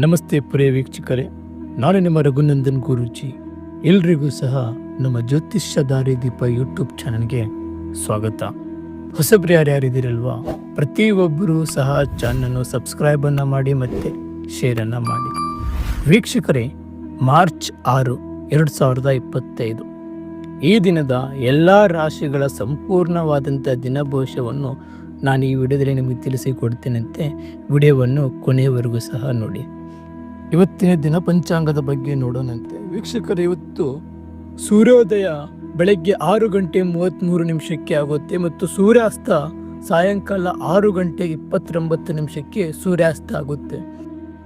ನಮಸ್ತೆ ಪ್ರಿಯ ವೀಕ್ಷಕರೇ, ನಾನು ನಿಮ್ಮ ರಘುನಂದನ್ ಗುರುಜಿ. ಎಲ್ರಿಗೂ ಸಹ ನಮ್ಮ ಜ್ಯೋತಿಷ್ಯ ದಾರಿ ದೀಪ ಯೂಟ್ಯೂಬ್ ಚಾನಲ್ಗೆ ಸ್ವಾಗತ. ಹೊಸಬ್ರು ಯಾರ್ಯಾರಿದ್ದೀರಲ್ವಾ ಪ್ರತಿಯೊಬ್ಬರೂ ಸಹ ಚಾನಲ್ನ ಸಬ್ಸ್ಕ್ರೈಬ್ ಅನ್ನ ಮಾಡಿ ಮತ್ತೆ ಶೇರ್ ಅನ್ನ ಮಾಡಿ. ವೀಕ್ಷಕರೇ, ಮಾರ್ಚ್ ಆರು, ಎರಡು ಸಾವಿರದ ಇಪ್ಪತ್ತೈದು. ಈ ದಿನದ ಎಲ್ಲ ರಾಶಿಗಳ ಸಂಪೂರ್ಣವಾದಂಥ ದಿನಭೋಷವನ್ನು ನಾನು ಈ ವಿಡಿಯೋದಲ್ಲಿ ನಿಮಗೆ ತಿಳಿಸಿಕೊಡ್ತೇನಂತೆ, ವಿಡಿಯೋವನ್ನು ಕೊನೆಯವರೆಗೂ ಸಹ ನೋಡಿ. ಇವತ್ತಿನ ದಿನ ಪಂಚಾಂಗದ ಬಗ್ಗೆ ನೋಡೋಣಂತೆ. ವೀಕ್ಷಕರು, ಇವತ್ತು ಸೂರ್ಯೋದಯ ಬೆಳಗ್ಗೆ ಆರು ಗಂಟೆ ಮೂವತ್ತ್ಮೂರು ನಿಮಿಷಕ್ಕೆ ಆಗುತ್ತೆ ಮತ್ತು ಸೂರ್ಯಾಸ್ತ ಸಾಯಂಕಾಲ ಆರು ಗಂಟೆ ಇಪ್ಪತ್ತೊಂಬತ್ತು ನಿಮಿಷಕ್ಕೆ ಸೂರ್ಯಾಸ್ತ ಆಗುತ್ತೆ.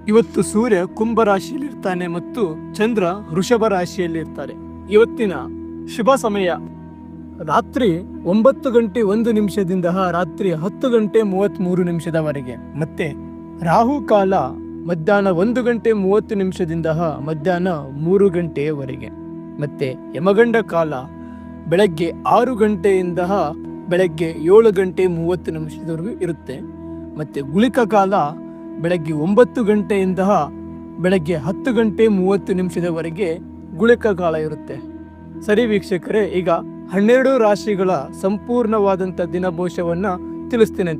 ಇವತ್ತು ಸೂರ್ಯ ಕುಂಭ ರಾಶಿಯಲ್ಲಿರ್ತಾನೆ ಮತ್ತು ಚಂದ್ರ ವೃಷಭ ರಾಶಿಯಲ್ಲಿರ್ತಾರೆ. ಇವತ್ತಿನ ಶುಭ ಸಮಯ ರಾತ್ರಿ ಒಂಬತ್ತು ಗಂಟೆ ಒಂದು ನಿಮಿಷದಿಂದ ರಾತ್ರಿ ಹತ್ತು ಗಂಟೆ ಮೂವತ್ತ್ಮೂರು ನಿಮಿಷದವರೆಗೆ. ಮತ್ತೆ ರಾಹು ಕಾಲ ಮಧ್ಯಾಹ್ನ ಒಂದು ಗಂಟೆ ಮೂವತ್ತು ನಿಮಿಷದಿಂದ ಮಧ್ಯಾಹ್ನ ಮೂರು ಗಂಟೆಯವರೆಗೆ. ಮತ್ತೆ ಯಮಗಂಡ ಕಾಲ ಬೆಳಗ್ಗೆ ಆರು ಗಂಟೆಯಿಂದ ಬೆಳಗ್ಗೆ ಏಳು ಗಂಟೆ ಮೂವತ್ತು ನಿಮಿಷದವರೆಗೂ ಇರುತ್ತೆ. ಮತ್ತೆ ಗುಳಿಕ ಕಾಲ ಬೆಳಗ್ಗೆ ಒಂಬತ್ತು ಗಂಟೆಯಿಂದ ಬೆಳಗ್ಗೆ ಹತ್ತು ಗಂಟೆ ಮೂವತ್ತು ನಿಮಿಷದವರೆಗೆ ಗುಳಿಕ ಕಾಲ ಇರುತ್ತೆ. ಸರಿ ವೀಕ್ಷಕರೇ, ಈಗ ಹನ್ನೆರಡು ರಾಶಿಗಳ ಸಂಪೂರ್ಣವಾದಂಥ ದಿನಭೋಷವನ್ನು ತಿಳಿಸ್ತೇನೆ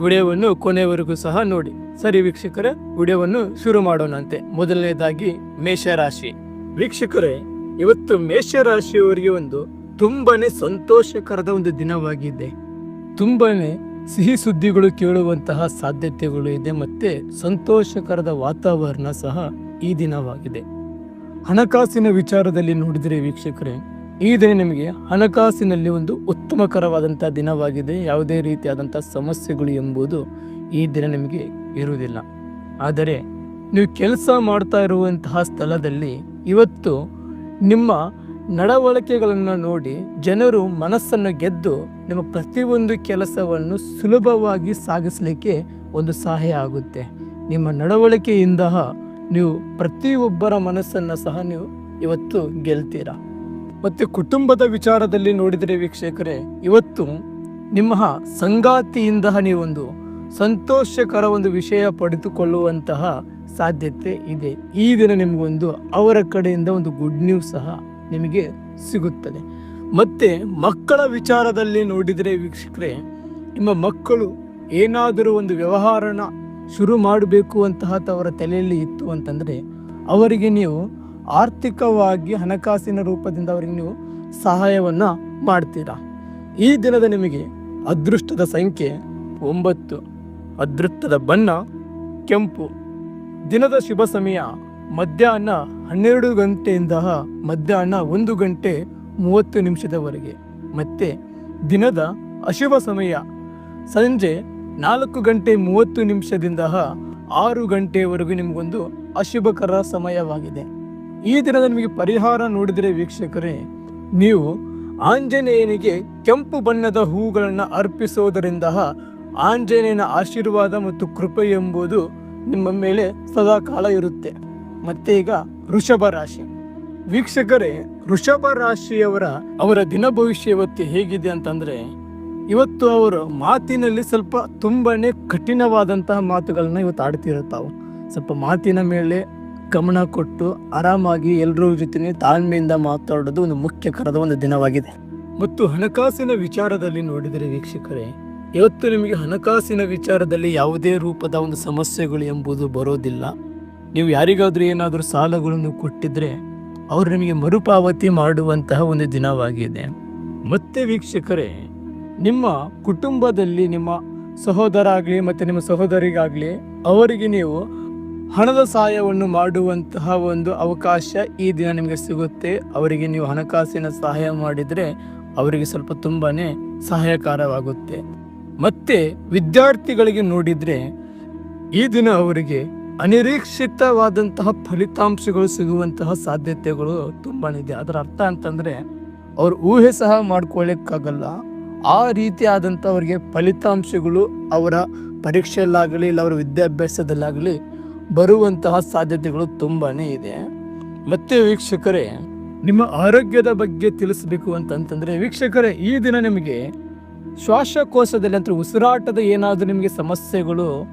ವಿಡಿಯೋವನ್ನು ಕೊನೆಯವರೆಗೂ ಸಹ ನೋಡಿ. ಸರಿ ವೀಕ್ಷಕರ, ವಿಡಿಯೋವನ್ನು ಶುರು ಮಾಡೋಣಂತೆ. ಮೊದಲನೇದಾಗಿ ಮೇಷರಾಶಿ. ವೀಕ್ಷಕರೇ, ಇವತ್ತು ಮೇಷರಾಶಿಯವರಿಗೆ ಒಂದು ತುಂಬಾನೇ ಸಂತೋಷಕರದ ಒಂದು ದಿನವಾಗಿದೆ. ತುಂಬಾನೇ ಸಿಹಿ ಸುದ್ದಿಗಳು ಕೇಳುವಂತಹ ಸಾಧ್ಯತೆಗಳು ಇದೆ ಮತ್ತೆ ಸಂತೋಷಕರದ ವಾತಾವರಣ ಸಹ ಈ ದಿನವಾಗಿದೆ. ಹಣಕಾಸಿನ ವಿಚಾರದಲ್ಲಿ ನೋಡಿದರೆ ವೀಕ್ಷಕರೇ ಈ ದಿನ ನಿಮಗೆ ಹಣಕಾಸಿನಲ್ಲಿ ಒಂದು ಉತ್ತಮಕರವಾದಂಥ ದಿನವಾಗಿದೆ. ಯಾವುದೇ ರೀತಿಯಾದಂಥ ಸಮಸ್ಯೆಗಳು ಎಂಬುದು ಈ ದಿನ ನಿಮಗೆ ಇರುವುದಿಲ್ಲ. ಆದರೆ ನೀವು ಕೆಲಸ ಮಾಡ್ತಾ ಇರುವಂತಹ ಸ್ಥಳದಲ್ಲಿ ಇವತ್ತು ನಿಮ್ಮ ನಡವಳಿಕೆಗಳನ್ನು ನೋಡಿ ಜನರು ಮನಸ್ಸನ್ನು ಗೆದ್ದು ನಿಮ್ಮ ಪ್ರತಿಯೊಂದು ಕೆಲಸವನ್ನು ಸುಲಭವಾಗಿ ಸಾಗಿಸಲಿಕ್ಕೆ ಒಂದು ಸಹಾಯ ಆಗುತ್ತೆ. ನಿಮ್ಮ ನಡವಳಿಕೆಯಿಂದ ನೀವು ಪ್ರತಿಯೊಬ್ಬರ ಮನಸ್ಸನ್ನು ಸಹ ನೀವು ಇವತ್ತು ಗೆಲ್ತೀರಾ. ಮತ್ತು ಕುಟುಂಬದ ವಿಚಾರದಲ್ಲಿ ನೋಡಿದರೆ ವೀಕ್ಷಕರೇ, ಇವತ್ತು ನಿಮ್ಮ ಸಂಗಾತಿಯಿಂದ ನೀವೊಂದು ಸಂತೋಷಕರ ಒಂದು ವಿಷಯ ಪಡೆದುಕೊಳ್ಳುವಂತಹ ಸಾಧ್ಯತೆ ಇದೆ. ಈ ದಿನ ನಿಮಗೊಂದು ಅವರ ಕಡೆಯಿಂದ ಒಂದು ಗುಡ್ ನ್ಯೂಸ್ ಸಹ ನಿಮಗೆ ಸಿಗುತ್ತದೆ. ಮತ್ತೆ ಮಕ್ಕಳ ವಿಚಾರದಲ್ಲಿ ನೋಡಿದರೆ ವೀಕ್ಷಕರೆ, ನಿಮ್ಮ ಮಕ್ಕಳು ಏನಾದರೂ ಒಂದು ವ್ಯವಹಾರನ ಶುರು ಮಾಡಬೇಕು ಅಂತಹ ಅವರ ತಲೆಯಲ್ಲಿ ಇತ್ತು ಅಂತಂದರೆ, ಅವರಿಗೆ ನೀವು ಆರ್ಥಿಕವಾಗಿ ಹಣಕಾಸಿನ ರೂಪದಿಂದ ಅವರಿಗೆ ನೀವು ಸಹಾಯವನ್ನು ಮಾಡ್ತೀರಾ? ಈ ದಿನದ ನಿಮಗೆ ಅದೃಷ್ಟದ ಸಂಖ್ಯೆ ಒಂಬತ್ತು. ಅದೃಷ್ಟದ ಬಣ್ಣ, ಕೆಂಪು. ದಿನದ ಶುಭ ಸಮಯ ಮಧ್ಯಾಹ್ನ ಹನ್ನೆರಡು ಗಂಟೆಯಿಂದ ಮಧ್ಯಾಹ್ನ ಒಂದು ಗಂಟೆ ಮೂವತ್ತು ನಿಮಿಷದವರೆಗೆ. ಮತ್ತೆ ದಿನದ ಅಶುಭ ಸಮಯ ಸಂಜೆ ನಾಲ್ಕು ಗಂಟೆ ಮೂವತ್ತು ನಿಮಿಷದಿಂದ ಆರು ಗಂಟೆಯವರೆಗೂ ನಿಮಗೊಂದು ಅಶುಭಕರ ಸಮಯವಾಗಿದೆ. ಈ ದಿನದ ನಿಮಗೆ ಪರಿಹಾರ ನೋಡಿದರೆ ವೀಕ್ಷಕರೇ, ನೀವು ಆಂಜನೇಯನಿಗೆ ಕೆಂಪು ಬಣ್ಣದ ಹೂಗಳನ್ನು ಅರ್ಪಿಸೋದರಿಂದ ಆಂಜನೇಯನ ಆಶೀರ್ವಾದ ಮತ್ತು ಕೃಪೆ ಎಂಬುದು ನಿಮ್ಮ ಮೇಲೆ ಸದಾ ಕಾಲ ಇರುತ್ತೆ. ಮತ್ತೆ ಈಗ ವೃಷಭ ರಾಶಿ. ವೀಕ್ಷಕರೇ, ವೃಷಭ ರಾಶಿಯವರ ಅವರ ದಿನ ಭವಿಷ್ಯ ಇವತ್ತು ಹೇಗಿದೆ ಅಂತಂದ್ರೆ, ಇವತ್ತು ಅವರು ಮಾತಿನಲ್ಲಿ ಸ್ವಲ್ಪ ತುಂಬಾನೇ ಕಠಿಣವಾದಂತಹ ಮಾತುಗಳನ್ನ ಇವತ್ತು ಆಡ್ತಿರುತ್ತಾವೆ. ಸ್ವಲ್ಪ ಮಾತಿನ ಮೇಲೆ ಗಮನ ಕೊಟ್ಟು ಆರಾಮಾಗಿ ಎಲ್ಲರ ಜೊತೆ ತಾಳ್ಮೆಯಿಂದ ಮಾತಾಡೋದು ಒಂದು ಮುಖ್ಯಕರದ ಒಂದು ದಿನವಾಗಿದೆ. ಮತ್ತು ಹಣಕಾಸಿನ ವಿಚಾರದಲ್ಲಿ ನೋಡಿದರೆ ವೀಕ್ಷಕರೇ ಇವತ್ತು ನಿಮಗೆ ಹಣಕಾಸಿನ ವಿಚಾರದಲ್ಲಿ ಯಾವುದೇ ರೂಪದ ಒಂದು ಸಮಸ್ಯೆಗಳು ಎಂಬುದು ಬರೋದಿಲ್ಲ. ನೀವು ಯಾರಿಗಾದರೂ ಏನಾದರೂ ಸಾಲಗಳನ್ನು ಕೊಟ್ಟಿದ್ರೆ ಅವರು ನಿಮಗೆ ಮರುಪಾವತಿ ಮಾಡುವಂತಹ ಒಂದು ದಿನವಾಗಿದೆ. ಮತ್ತೆ ವೀಕ್ಷಕರೇ, ನಿಮ್ಮ ಕುಟುಂಬದಲ್ಲಿ ನಿಮ್ಮ ಸಹೋದರ ಆಗಲಿ ಮತ್ತು ನಿಮ್ಮ ಸಹೋದರಿಗಾಗಲಿ ಅವರಿಗೆ ನೀವು ಹಣದ ಸಹಾಯವನ್ನು ಮಾಡುವಂತಹ ಒಂದು ಅವಕಾಶ ಈ ದಿನ ನಿಮಗೆ ಸಿಗುತ್ತೆ. ಅವರಿಗೆ ನೀವು ಹಣಕಾಸಿನ ಸಹಾಯ ಮಾಡಿದರೆ ಅವರಿಗೆ ಸ್ವಲ್ಪ ತುಂಬಾ ಸಹಾಯಕಾರವಾಗುತ್ತೆ. ಮತ್ತೆ ವಿದ್ಯಾರ್ಥಿಗಳಿಗೆ ನೋಡಿದ್ರೆ ಈ ದಿನ ಅವರಿಗೆ ಅನಿರೀಕ್ಷಿತವಾದಂತಹ ಫಲಿತಾಂಶಗಳು ಸಿಗುವಂತಹ ಸಾಧ್ಯತೆಗಳು ತುಂಬಾ ಇದೆ ಅದರ ಅರ್ಥ ಅಂತಂದ್ರೆ ಅವ್ರು ಊಹೆ ಸಹ ಮಾಡ್ಕೊಳ್ಳಿಕ್ಕಾಗಲ್ಲ. ಆ ರೀತಿಯಾದಂಥ ಅವರಿಗೆ ಫಲಿತಾಂಶಗಳು ಅವರ ಪರೀಕ್ಷೆಯಲ್ಲಾಗಲಿ ಇಲ್ಲ ಅವರ ವಿದ್ಯಾಭ್ಯಾಸದಲ್ಲಾಗಲಿ ಬರುವಂತಹ ಸಾಧ್ಯತೆಗಳು ತುಂಬಾ ಇದೆ. ಮತ್ತೆ ವೀಕ್ಷಕರೇ, ನಿಮ್ಮ ಆರೋಗ್ಯದ ಬಗ್ಗೆ ತಿಳಿಸಬೇಕು ಅಂತಂತಂದ್ರೆ ವೀಕ್ಷಕರೇ, ಈ ದಿನ ನಿಮಗೆ ಶ್ವಾಸಕೋಶದಲ್ಲಿ ಅಂದ್ರೆ ಉಸಿರಾಟದ ಏನಾದರೂ ನಿಮಗೆ ಸಮಸ್ಯೆಗಳು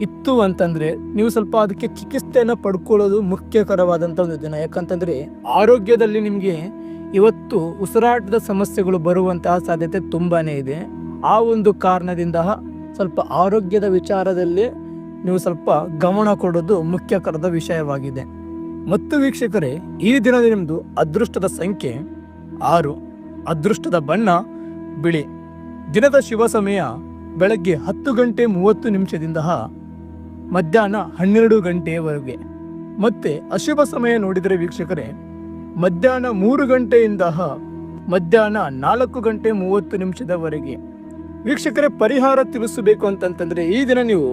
ಇತ್ತು ಅಂತಂದರೆ ನೀವು ಸ್ವಲ್ಪ ಅದಕ್ಕೆ ಚಿಕಿತ್ಸೆಯನ್ನು ಪಡ್ಕೊಳ್ಳೋದು ಮುಖ್ಯಕರವಾದಂಥ ಒಂದು ದಿನ. ಯಾಕಂತಂದರೆ ಆರೋಗ್ಯದಲ್ಲಿ ನಿಮಗೆ ಇವತ್ತು ಉಸಿರಾಟದ ಸಮಸ್ಯೆಗಳು ಬರುವಂತಹ ಸಾಧ್ಯತೆ ತುಂಬಾ ಇದೆ. ಆ ಒಂದು ಕಾರಣದಿಂದ ಸ್ವಲ್ಪ ಆರೋಗ್ಯದ ವಿಚಾರದಲ್ಲಿ ನೀವು ಸ್ವಲ್ಪ ಗಮನ ಕೊಡೋದು ಮುಖ್ಯಕರದ ವಿಷಯವಾಗಿದೆ. ಮತ್ತು ವೀಕ್ಷಕರೇ, ಈ ದಿನದ ನಿಮ್ಮದು ಅದೃಷ್ಟದ ಸಂಖ್ಯೆ ಆರು. ಅದೃಷ್ಟದ ಬಣ್ಣ ಬಿಳಿ. ದಿನದ ಶುಭ ಸಮಯ ಬೆಳಗ್ಗೆ ಹತ್ತು ಗಂಟೆ ಮೂವತ್ತು ನಿಮಿಷದಿಂದ ಮಧ್ಯಾಹ್ನ ಹನ್ನೆರಡು ಗಂಟೆಯವರೆಗೆ ಮತ್ತೆ ಅಶುಭ ಸಮಯ ನೋಡಿದರೆ ವೀಕ್ಷಕರೇ, ಮಧ್ಯಾಹ್ನ ಮೂರು ಗಂಟೆಯಿಂದ ಮಧ್ಯಾಹ್ನ ನಾಲ್ಕು ಗಂಟೆ ಮೂವತ್ತು ನಿಮಿಷದವರೆಗೆ. ವೀಕ್ಷಕರೇ, ಪರಿಹಾರ ತಿಳಿಸಬೇಕು ಅಂತಂತಂದ್ರೆ ಈ ದಿನ ನೀವು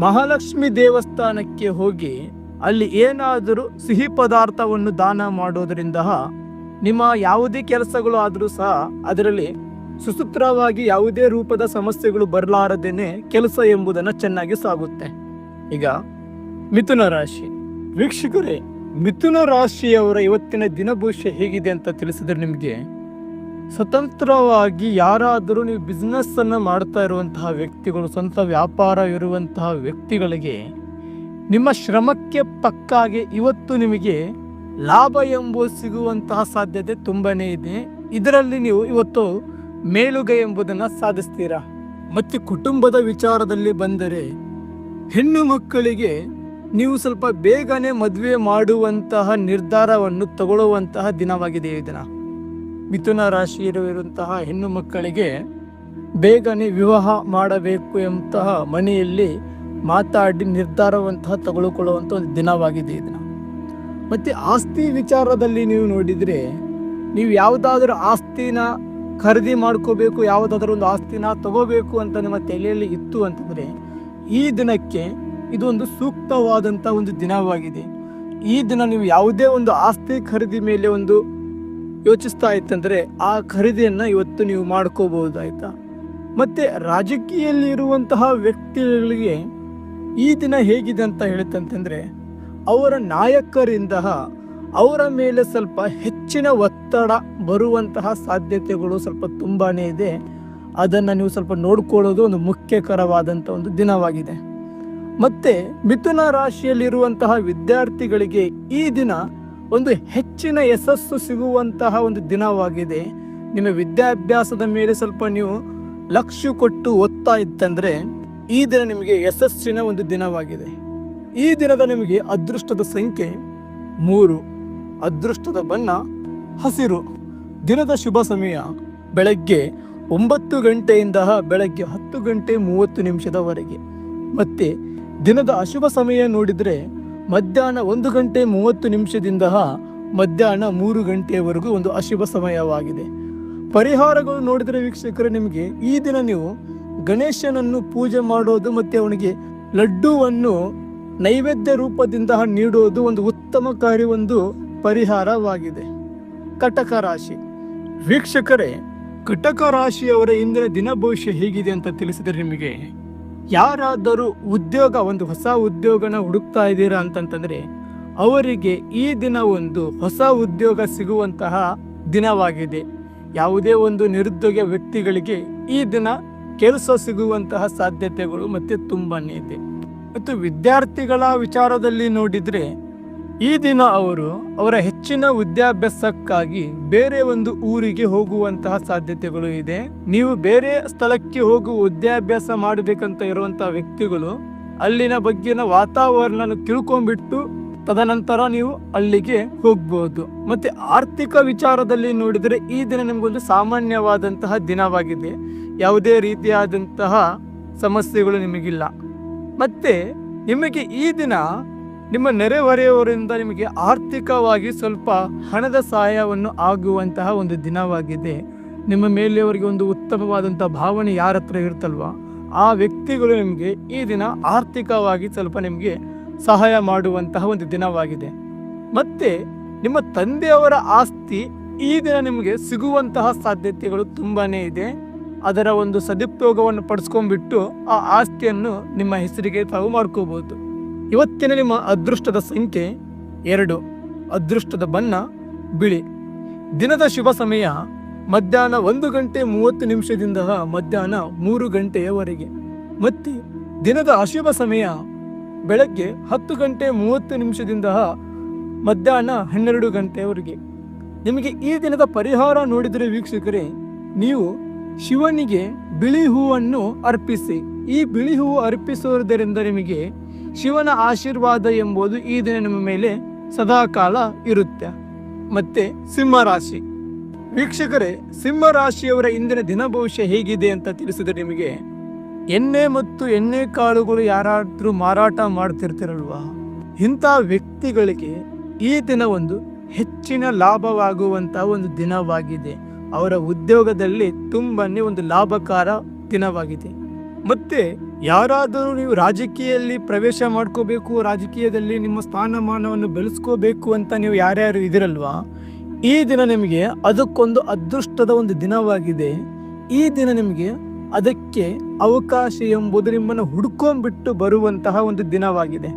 ಮಹಾಲಕ್ಷ್ಮಿ ದೇವಸ್ಥಾನಕ್ಕೆ ಹೋಗಿ ಅಲ್ಲಿ ಏನಾದರೂ ಸಿಹಿ ಪದಾರ್ಥವನ್ನು ದಾನ ಮಾಡೋದರಿಂದ ನಿಮ್ಮ ಯಾವುದೇ ಕೆಲಸಗಳು ಆದರೂ ಸಹ ಅದರಲ್ಲಿ ಸುಸೂತ್ರವಾಗಿ ಯಾವುದೇ ರೂಪದ ಸಮಸ್ಯೆಗಳು ಬರಲಾರದೇನೆ ಕೆಲಸ ಎಂಬುದನ್ನು ಚೆನ್ನಾಗಿ ಸಾಗುತ್ತೆ. ಈಗ ಮಿಥುನ ರಾಶಿ. ವೀಕ್ಷಕರೇ, ಮಿಥುನ ರಾಶಿಯವರ ಇವತ್ತಿನ ದಿನಭವಿಷ್ಯ ಹೇಗಿದೆ ಅಂತ ತಿಳಿಸಿದ್ರೆ ನಿಮಗೆ ಸ್ವತಂತ್ರವಾಗಿ ಯಾರಾದರೂ ನೀವು ಬಿಸ್ನೆಸ್ ಅನ್ನು ಮಾಡ್ತಾ ಇರುವಂತಹ ವ್ಯಕ್ತಿಗಳು, ಸ್ವಂತ ವ್ಯಾಪಾರ ಇರುವಂತಹ ವ್ಯಕ್ತಿಗಳಿಗೆ ನಿಮ್ಮ ಶ್ರಮಕ್ಕೆ ಪಕ್ಕಾಗೆ ಇವತ್ತು ನಿಮಗೆ ಲಾಭ ಎಂಬುದು ಸಿಗುವಂತಹ ಸಾಧ್ಯತೆ ತುಂಬಾನೇ ಇದೆ. ಇದರಲ್ಲಿ ನೀವು ಇವತ್ತು ಮೇಲುಗೈ ಎಂಬುದನ್ನು ಸಾಧಿಸ್ತೀರಾ? ಮತ್ತೆ ಕುಟುಂಬದ ವಿಚಾರದಲ್ಲಿ ಬಂದರೆ ಹೆಣ್ಣು ಮಕ್ಕಳಿಗೆ ನೀವು ಸ್ವಲ್ಪ ಬೇಗನೆ ಮದುವೆ ಮಾಡುವಂತಹ ನಿರ್ಧಾರವನ್ನು ತಗೊಳ್ಳುವಂತಹ ದಿನವಾಗಿದೆ ಈ ದಿನ. ಮಿಥುನ ರಾಶಿಯಲ್ಲಿರುವಂತಹ ಹೆಣ್ಣು ಮಕ್ಕಳಿಗೆ ಬೇಗನೆ ವಿವಾಹ ಮಾಡಬೇಕು ಎಂತಹ ಮನೆಯಲ್ಲಿ ಮಾತಾಡಿ ನಿರ್ಧಾರವಂತಹ ತಗೊಳ್ಕೊಳ್ಳುವಂಥ ಒಂದು ದಿನವಾಗಿದೆ ಈ ದಿನ. ಮತ್ತೆ ಆಸ್ತಿ ವಿಚಾರದಲ್ಲಿ ನೀವು ನೋಡಿದರೆ ನೀವು ಯಾವುದಾದ್ರೂ ಆಸ್ತಿನ ಖರೀದಿ ಮಾಡ್ಕೋಬೇಕು, ಯಾವುದಾದ್ರೂ ಒಂದು ಆಸ್ತಿನ ತಗೋಬೇಕು ಅಂತ ನಿಮ್ಮ ತಲೆಯಲ್ಲಿ ಇತ್ತು ಅಂತಂದರೆ, ಈ ದಿನಕ್ಕೆ ಇದೊಂದು ಸೂಕ್ತವಾದಂಥ ಒಂದು ದಿನವಾಗಿದೆ. ಈ ದಿನ ನೀವು ಯಾವುದೇ ಒಂದು ಆಸ್ತಿ ಖರೀದಿ ಮೇಲೆ ಒಂದು ಯೋಚಿಸ್ತಾ ಇತ್ತಂದರೆ, ಆ ಖರೀದಿಯನ್ನು ಇವತ್ತು ನೀವು ಮಾಡ್ಕೋಬಹುದಾಯ್ತಾ? ಮತ್ತು ರಾಜಕೀಯಲ್ಲಿ ಇರುವಂತಹ ವ್ಯಕ್ತಿಗಳಿಗೆ ಈ ದಿನ ಹೇಗಿದೆ ಅಂತ ಹೇಳುತ್ತಂತಂದರೆ, ಅವರ ನಾಯಕರಿಂದ ಅವರ ಮೇಲೆ ಸ್ವಲ್ಪ ಹೆಚ್ಚಿನ ಒತ್ತಡ ಬರುವಂತಹ ಸಾಧ್ಯತೆಗಳು ಸ್ವಲ್ಪ ತುಂಬಾ ಇದೆ. ಅದನ್ನು ನೀವು ಸ್ವಲ್ಪ ನೋಡ್ಕೊಳ್ಳೋದು ಒಂದು ಮುಖ್ಯಕರವಾದಂಥ ಒಂದು ದಿನವಾಗಿದೆ. ಮತ್ತು ಮಿಥುನ ರಾಶಿಯಲ್ಲಿರುವಂತಹ ವಿದ್ಯಾರ್ಥಿಗಳಿಗೆ ಈ ದಿನ ಒಂದು ಹೆಚ್ಚಿನ ಯಶಸ್ಸು ಸಿಗುವಂತಹ ಒಂದು ದಿನವಾಗಿದೆ. ನಿಮ್ಮ ವಿದ್ಯಾಭ್ಯಾಸದ ಮೇಲೆ ಸ್ವಲ್ಪ ನೀವು ಲಕ್ಷ್ಯ ಕೊಟ್ಟು ಓದ್ತಾ ಇತ್ತಂದ್ರೆ ಈ ದಿನ ನಿಮಗೆ ಯಶಸ್ಸಿನ ಒಂದು ದಿನವಾಗಿದೆ. ಈ ದಿನದ ನಿಮಗೆ ಅದೃಷ್ಟದ ಸಂಖ್ಯೆ ಮೂರು. ಅದೃಷ್ಟದ ಬಣ್ಣ ಹಸಿರು. ದಿನದ ಶುಭ ಸಮಯ ಬೆಳಗ್ಗೆ ಒಂಬತ್ತು ಗಂಟೆಯಿಂದ ಬೆಳಗ್ಗೆ ಹತ್ತು ಗಂಟೆ ಮೂವತ್ತು ನಿಮಿಷದವರೆಗೆ. ಮತ್ತೆ ದಿನದ ಅಶುಭ ಸಮಯ ನೋಡಿದರೆ ಮಧ್ಯಾಹ್ನ ಒಂದು ಗಂಟೆ ಮೂವತ್ತು ನಿಮಿಷದಿಂದ ಮಧ್ಯಾಹ್ನ ಮೂರು ಗಂಟೆಯವರೆಗೂ ಒಂದು ಅಶುಭ ಸಮಯವಾಗಿದೆ. ಪರಿಹಾರಗಳು ನೋಡಿದರೆ ವೀಕ್ಷಕರು ನಿಮಗೆ ಈ ದಿನ ನೀವು ಗಣೇಶನನ್ನು ಪೂಜೆ ಮಾಡೋದು ಮತ್ತು ಅವನಿಗೆ ಲಡ್ಡುವನ್ನು ನೈವೇದ್ಯ ರೂಪದಿಂದ ನೀಡೋದು ಒಂದು ಉತ್ತಮ ಒಂದು ಪರಿಹಾರವಾಗಿದೆ. ಕಟಕ ರಾಶಿ. ವೀಕ್ಷಕರೇ, ಕಟಕ ರಾಶಿಯವರ ಇಂದಿನ ದಿನ ಭವಿಷ್ಯ ಹೇಗಿದೆ ಅಂತ ತಿಳಿಸಿದರೆ ನಿಮಗೆ ಯಾರಾದರೂ ಉದ್ಯೋಗ, ಒಂದು ಹೊಸ ಉದ್ಯೋಗನ ಹುಡುಕ್ತಾ ಇದ್ದೀರಾ ಅಂತಂತಂದ್ರೆ ಅವರಿಗೆ ಈ ದಿನ ಒಂದು ಹೊಸ ಉದ್ಯೋಗ ಸಿಗುವಂತಹ ದಿನವಾಗಿದೆ. ಯಾವುದೇ ಒಂದು ನಿರುದ್ಯೋಗ ವ್ಯಕ್ತಿಗಳಿಗೆ ಈ ದಿನ ಕೆಲಸ ಸಿಗುವಂತಹ ಸಾಧ್ಯತೆಗಳು ಮತ್ತೆ ತುಂಬಾನೇ ಇದೆ. ಮತ್ತು ವಿದ್ಯಾರ್ಥಿಗಳ ವಿಚಾರದಲ್ಲಿ ನೋಡಿದ್ರೆ ಈ ದಿನ ಅವರು ಅವರ ಹೆಚ್ಚಿನ ವಿದ್ಯಾಭ್ಯಾಸಕ್ಕಾಗಿ ಬೇರೆ ಒಂದು ಊರಿಗೆ ಹೋಗುವಂತಹ ಸಾಧ್ಯತೆಗಳು ಇದೆ. ನೀವು ಬೇರೆ ಸ್ಥಳಕ್ಕೆ ಹೋಗುವ ವಿದ್ಯಾಭ್ಯಾಸ ಮಾಡಬೇಕಂತ ಇರುವಂತಹ ವ್ಯಕ್ತಿಗಳು ಅಲ್ಲಿನ ಬಗ್ಗೆನ ವಾತಾವರಣ ತಿಳ್ಕೊಂಡ್ಬಿಟ್ಟು ತದನಂತರ ನೀವು ಅಲ್ಲಿಗೆ ಹೋಗ್ಬೋದು. ಮತ್ತೆ ಆರ್ಥಿಕ ವಿಚಾರದಲ್ಲಿ ನೋಡಿದರೆ ಈ ದಿನ ನಿಮಗೊಂದು ಸಾಮಾನ್ಯವಾದಂತಹ ದಿನವಾಗಿದೆ. ಯಾವುದೇ ರೀತಿಯಾದಂತಹ ಸಮಸ್ಯೆಗಳು ನಿಮಗಿಲ್ಲ. ಮತ್ತೆ ನಿಮಗೆ ಈ ದಿನ ನಿಮ್ಮ ನೆರೆಹೊರೆಯವರಿಂದ ನಿಮಗೆ ಆರ್ಥಿಕವಾಗಿ ಸ್ವಲ್ಪ ಹಣದ ಸಹಾಯವನ್ನು ಆಗುವಂತಹ ಒಂದು ದಿನವಾಗಿದೆ. ನಿಮ್ಮ ಮೇಲೆ ಅವರಿಗೆ ಒಂದು ಉತ್ತಮವಾದಂಥ ಭಾವನೆ ಯಾರ ಹತ್ರ ಇರುತ್ತಲ್ವ? ಆ ವ್ಯಕ್ತಿಗಳು ನಿಮಗೆ ಈ ದಿನ ಆರ್ಥಿಕವಾಗಿ ಸ್ವಲ್ಪ ನಿಮಗೆ ಸಹಾಯ ಮಾಡುವಂತಹ ಒಂದು ದಿನವಾಗಿದೆ. ಮತ್ತು ನಿಮ್ಮ ತಂದೆಯವರ ಆಸ್ತಿ ಈ ದಿನ ನಿಮಗೆ ಸಿಗುವಂತಹ ಸಾಧ್ಯತೆಗಳು ತುಂಬಾ ಇದೆ. ಅದರ ಒಂದು ಸದುಪಯೋಗವನ್ನು ಪಡಿಸ್ಕೊಂಡ್ಬಿಟ್ಟು ಆ ಆಸ್ತಿಯನ್ನು ನಿಮ್ಮ ಹೆಸರಿಗೆ ತಾವು ಮಾಡ್ಕೋಬಹುದು ಇವತ್ತಿನ ನಿಮ್ಮ ಅದೃಷ್ಟದ ಸಂಖ್ಯೆ ಎರಡು. ಅದೃಷ್ಟದ ಬಣ್ಣ ಬಿಳಿ. ದಿನದ ಶುಭ ಸಮಯ ಮಧ್ಯಾಹ್ನ ಒಂದು ಗಂಟೆ ಮೂವತ್ತು ನಿಮಿಷದಿಂದ ಮಧ್ಯಾಹ್ನ ಮೂರು ಗಂಟೆಯವರೆಗೆ. ಮತ್ತೆ ದಿನದ ಅಶುಭ ಸಮಯ ಬೆಳಗ್ಗೆ ಹತ್ತು ಗಂಟೆ ಮೂವತ್ತು ನಿಮಿಷದಿಂದ ಮಧ್ಯಾಹ್ನ ಹನ್ನೆರಡು ಗಂಟೆಯವರೆಗೆ. ನಿಮಗೆ ಈ ದಿನದ ಪರಿಹಾರ ನೋಡಿದರೆ ವೀಕ್ಷಕರೇ, ನೀವು ಶಿವನಿಗೆ ಬಿಳಿ ಹೂವನ್ನು ಅರ್ಪಿಸಿ. ಈ ಬಿಳಿ ಹೂವು ಅರ್ಪಿಸುವುದರಿಂದ ನಿಮಗೆ ಶಿವನ ಆಶೀರ್ವಾದ ಎಂಬುದು ಈ ದಿನ ನಿಮ್ಮ ಮೇಲೆ ಸದಾಕಾಲ ಇರುತ್ತೆ. ಮತ್ತೆ ಸಿಂಹ ರಾಶಿ ವೀಕ್ಷಕರೇ ಸಿಂಹ ರಾಶಿಯವರ ಇಂದಿನ ದಿನ ಭವಿಷ್ಯ ಹೇಗಿದೆ ಅಂತ ತಿಳಿಸಿದ್ರೆ ನಿಮಗೆ ಎಣ್ಣೆ ಮತ್ತು ಎಣ್ಣೆ ಕಾಳುಗಳು ಯಾರಾದರೂ ಮಾರಾಟ ಮಾಡ್ತಿರ್ತಿರಲ್ವಾ? ಇಂಥ ವ್ಯಕ್ತಿಗಳಿಗೆ ಈ ದಿನ ಒಂದು ಹೆಚ್ಚಿನ ಲಾಭವಾಗುವಂತ ಒಂದು ದಿನವಾಗಿದೆ. ಅವರ ಉದ್ಯೋಗದಲ್ಲಿ ತುಂಬಾನೇ ಒಂದು ಲಾಭಕಾರ ದಿನವಾಗಿದೆ. ಮತ್ತೆ ಯಾರಾದರೂ ನೀವು ರಾಜಕೀಯದಲ್ಲಿ ಪ್ರವೇಶ ಮಾಡ್ಕೋಬೇಕು, ರಾಜಕೀಯದಲ್ಲಿ ನಿಮ್ಮ ಸ್ಥಾನಮಾನವನ್ನು ಬೆಳೆಸ್ಕೋಬೇಕು ಅಂತ ನೀವು ಯಾರ್ಯಾರು ಇದಿರಲ್ವಾ? ಈ ದಿನ ನಿಮಗೆ ಅದಕ್ಕೊಂದು ಅದೃಷ್ಟದ ಒಂದು ದಿನವಾಗಿದೆ. ಈ ದಿನ ನಿಮಗೆ ಅದಕ್ಕೆ ಅವಕಾಶ ಎಂಬುದು ನಿಮ್ಮನ್ನು ಹುಡ್ಕೊಂಡ್ಬಿಟ್ಟು ಬರುವಂತಹ ಒಂದು ದಿನವಾಗಿದೆ.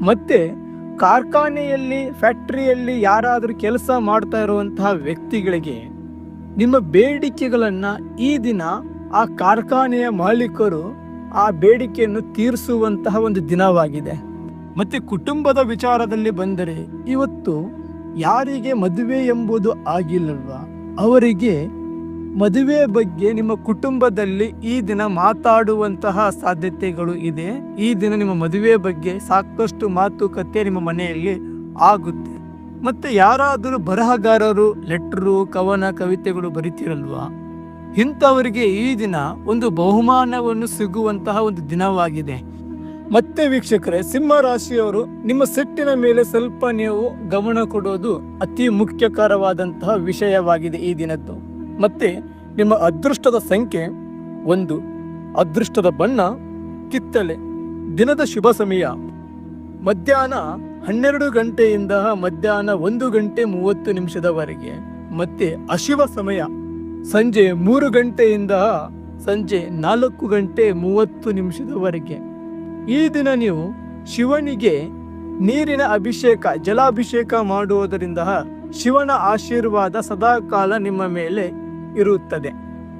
ಮತ್ತೆ ಕಾರ್ಖಾನೆಯಲ್ಲಿ, ಫ್ಯಾಕ್ಟ್ರಿಯಲ್ಲಿ ಯಾರಾದರೂ ಕೆಲಸ ಮಾಡ್ತಾ ಇರುವಂತಹ ವ್ಯಕ್ತಿಗಳಿಗೆ ನಿಮ್ಮ ಬೇಡಿಕೆಗಳನ್ನು ಈ ದಿನ ಆ ಕಾರ್ಖಾನೆಯ ಮಾಲೀಕರು ಆ ಬೇಡಿಕೆಯನ್ನು ತೀರಿಸುವಂತಹ ಒಂದು ದಿನವಾಗಿದೆ. ಮತ್ತೆ ಕುಟುಂಬದ ವಿಚಾರದಲ್ಲಿ ಬಂದರೆ ಇವತ್ತು ಯಾರಿಗೆ ಮದುವೆ ಎಂಬುದು ಆಗಿಲ್ಲಲ್ವಾ? ಅವರಿಗೆ ಮದುವೆ ಬಗ್ಗೆ ನಿಮ್ಮ ಕುಟುಂಬದಲ್ಲಿ ಈ ದಿನ ಮಾತಾಡುವಂತಹ ಸಾಧ್ಯತೆಗಳು ಇದೆ. ಈ ದಿನ ನಿಮ್ಮ ಮದುವೆ ಬಗ್ಗೆ ಸಾಕಷ್ಟು ಮಾತುಕತೆ ನಿಮ್ಮ ಮನೆಯಲ್ಲಿ ಆಗುತ್ತೆ. ಮತ್ತೆ ಯಾರಾದರೂ ಬರಹಗಾರರು, ಲೆಟ್ರು, ಕವನ, ಕವಿತೆಗಳು ಬರಿತಿರಲ್ವಾ? ಇಂಥವರಿಗೆ ಈ ದಿನ ಒಂದು ಬಹುಮಾನವನ್ನು ಸಿಗುವಂತಹ ಒಂದು ದಿನವಾಗಿದೆ. ಮತ್ತೆ ವೀಕ್ಷಕರೇ, ಸಿಂಹ ರಾಶಿಯವರು ನಿಮ್ಮ ಸೆಟ್ಟಿನ ಮೇಲೆ ಸ್ವಲ್ಪ ನೀವು ಗಮನ ಕೊಡೋದು ಅತಿ ಮುಖ್ಯಕರವಾದಂತಹ ವಿಷಯವಾಗಿದೆ ಈ ದಿನದ್ದು. ಮತ್ತೆ ನಿಮ್ಮ ಅದೃಷ್ಟದ ಸಂಖ್ಯೆ ಒಂದು, ಅದೃಷ್ಟದ ಬಣ್ಣ, ಕಿತ್ತಳೆ, ದಿನದ ಶುಭ ಸಮಯ. ಮಧ್ಯಾಹ್ನ ಹನ್ನೆರಡು ಗಂಟೆಯಿಂದ ಮಧ್ಯಾಹ್ನ ಒಂದು ಗಂಟೆ ಮೂವತ್ತು ನಿಮಿಷದವರೆಗೆ. ಮತ್ತೆ ಅಶುಭ ಸಮಯ. ಸಂಜೆ ಮೂರು ಗಂಟೆಯಿಂದ ಸಂಜೆ ನಾಲ್ಕು ಗಂಟೆ ಮೂವತ್ತು ನಿಮಿಷದವರೆಗೆ. ಈ ದಿನ ನೀವು ಶಿವನಿಗೆ ನೀರಿನ ಅಭಿಷೇಕ, ಜಲಾಭಿಷೇಕ ಮಾಡುವುದರಿಂದ ಶಿವನ ಆಶೀರ್ವಾದ ಸದಾಕಾಲ ನಿಮ್ಮ ಮೇಲೆ ಇರುತ್ತದೆ.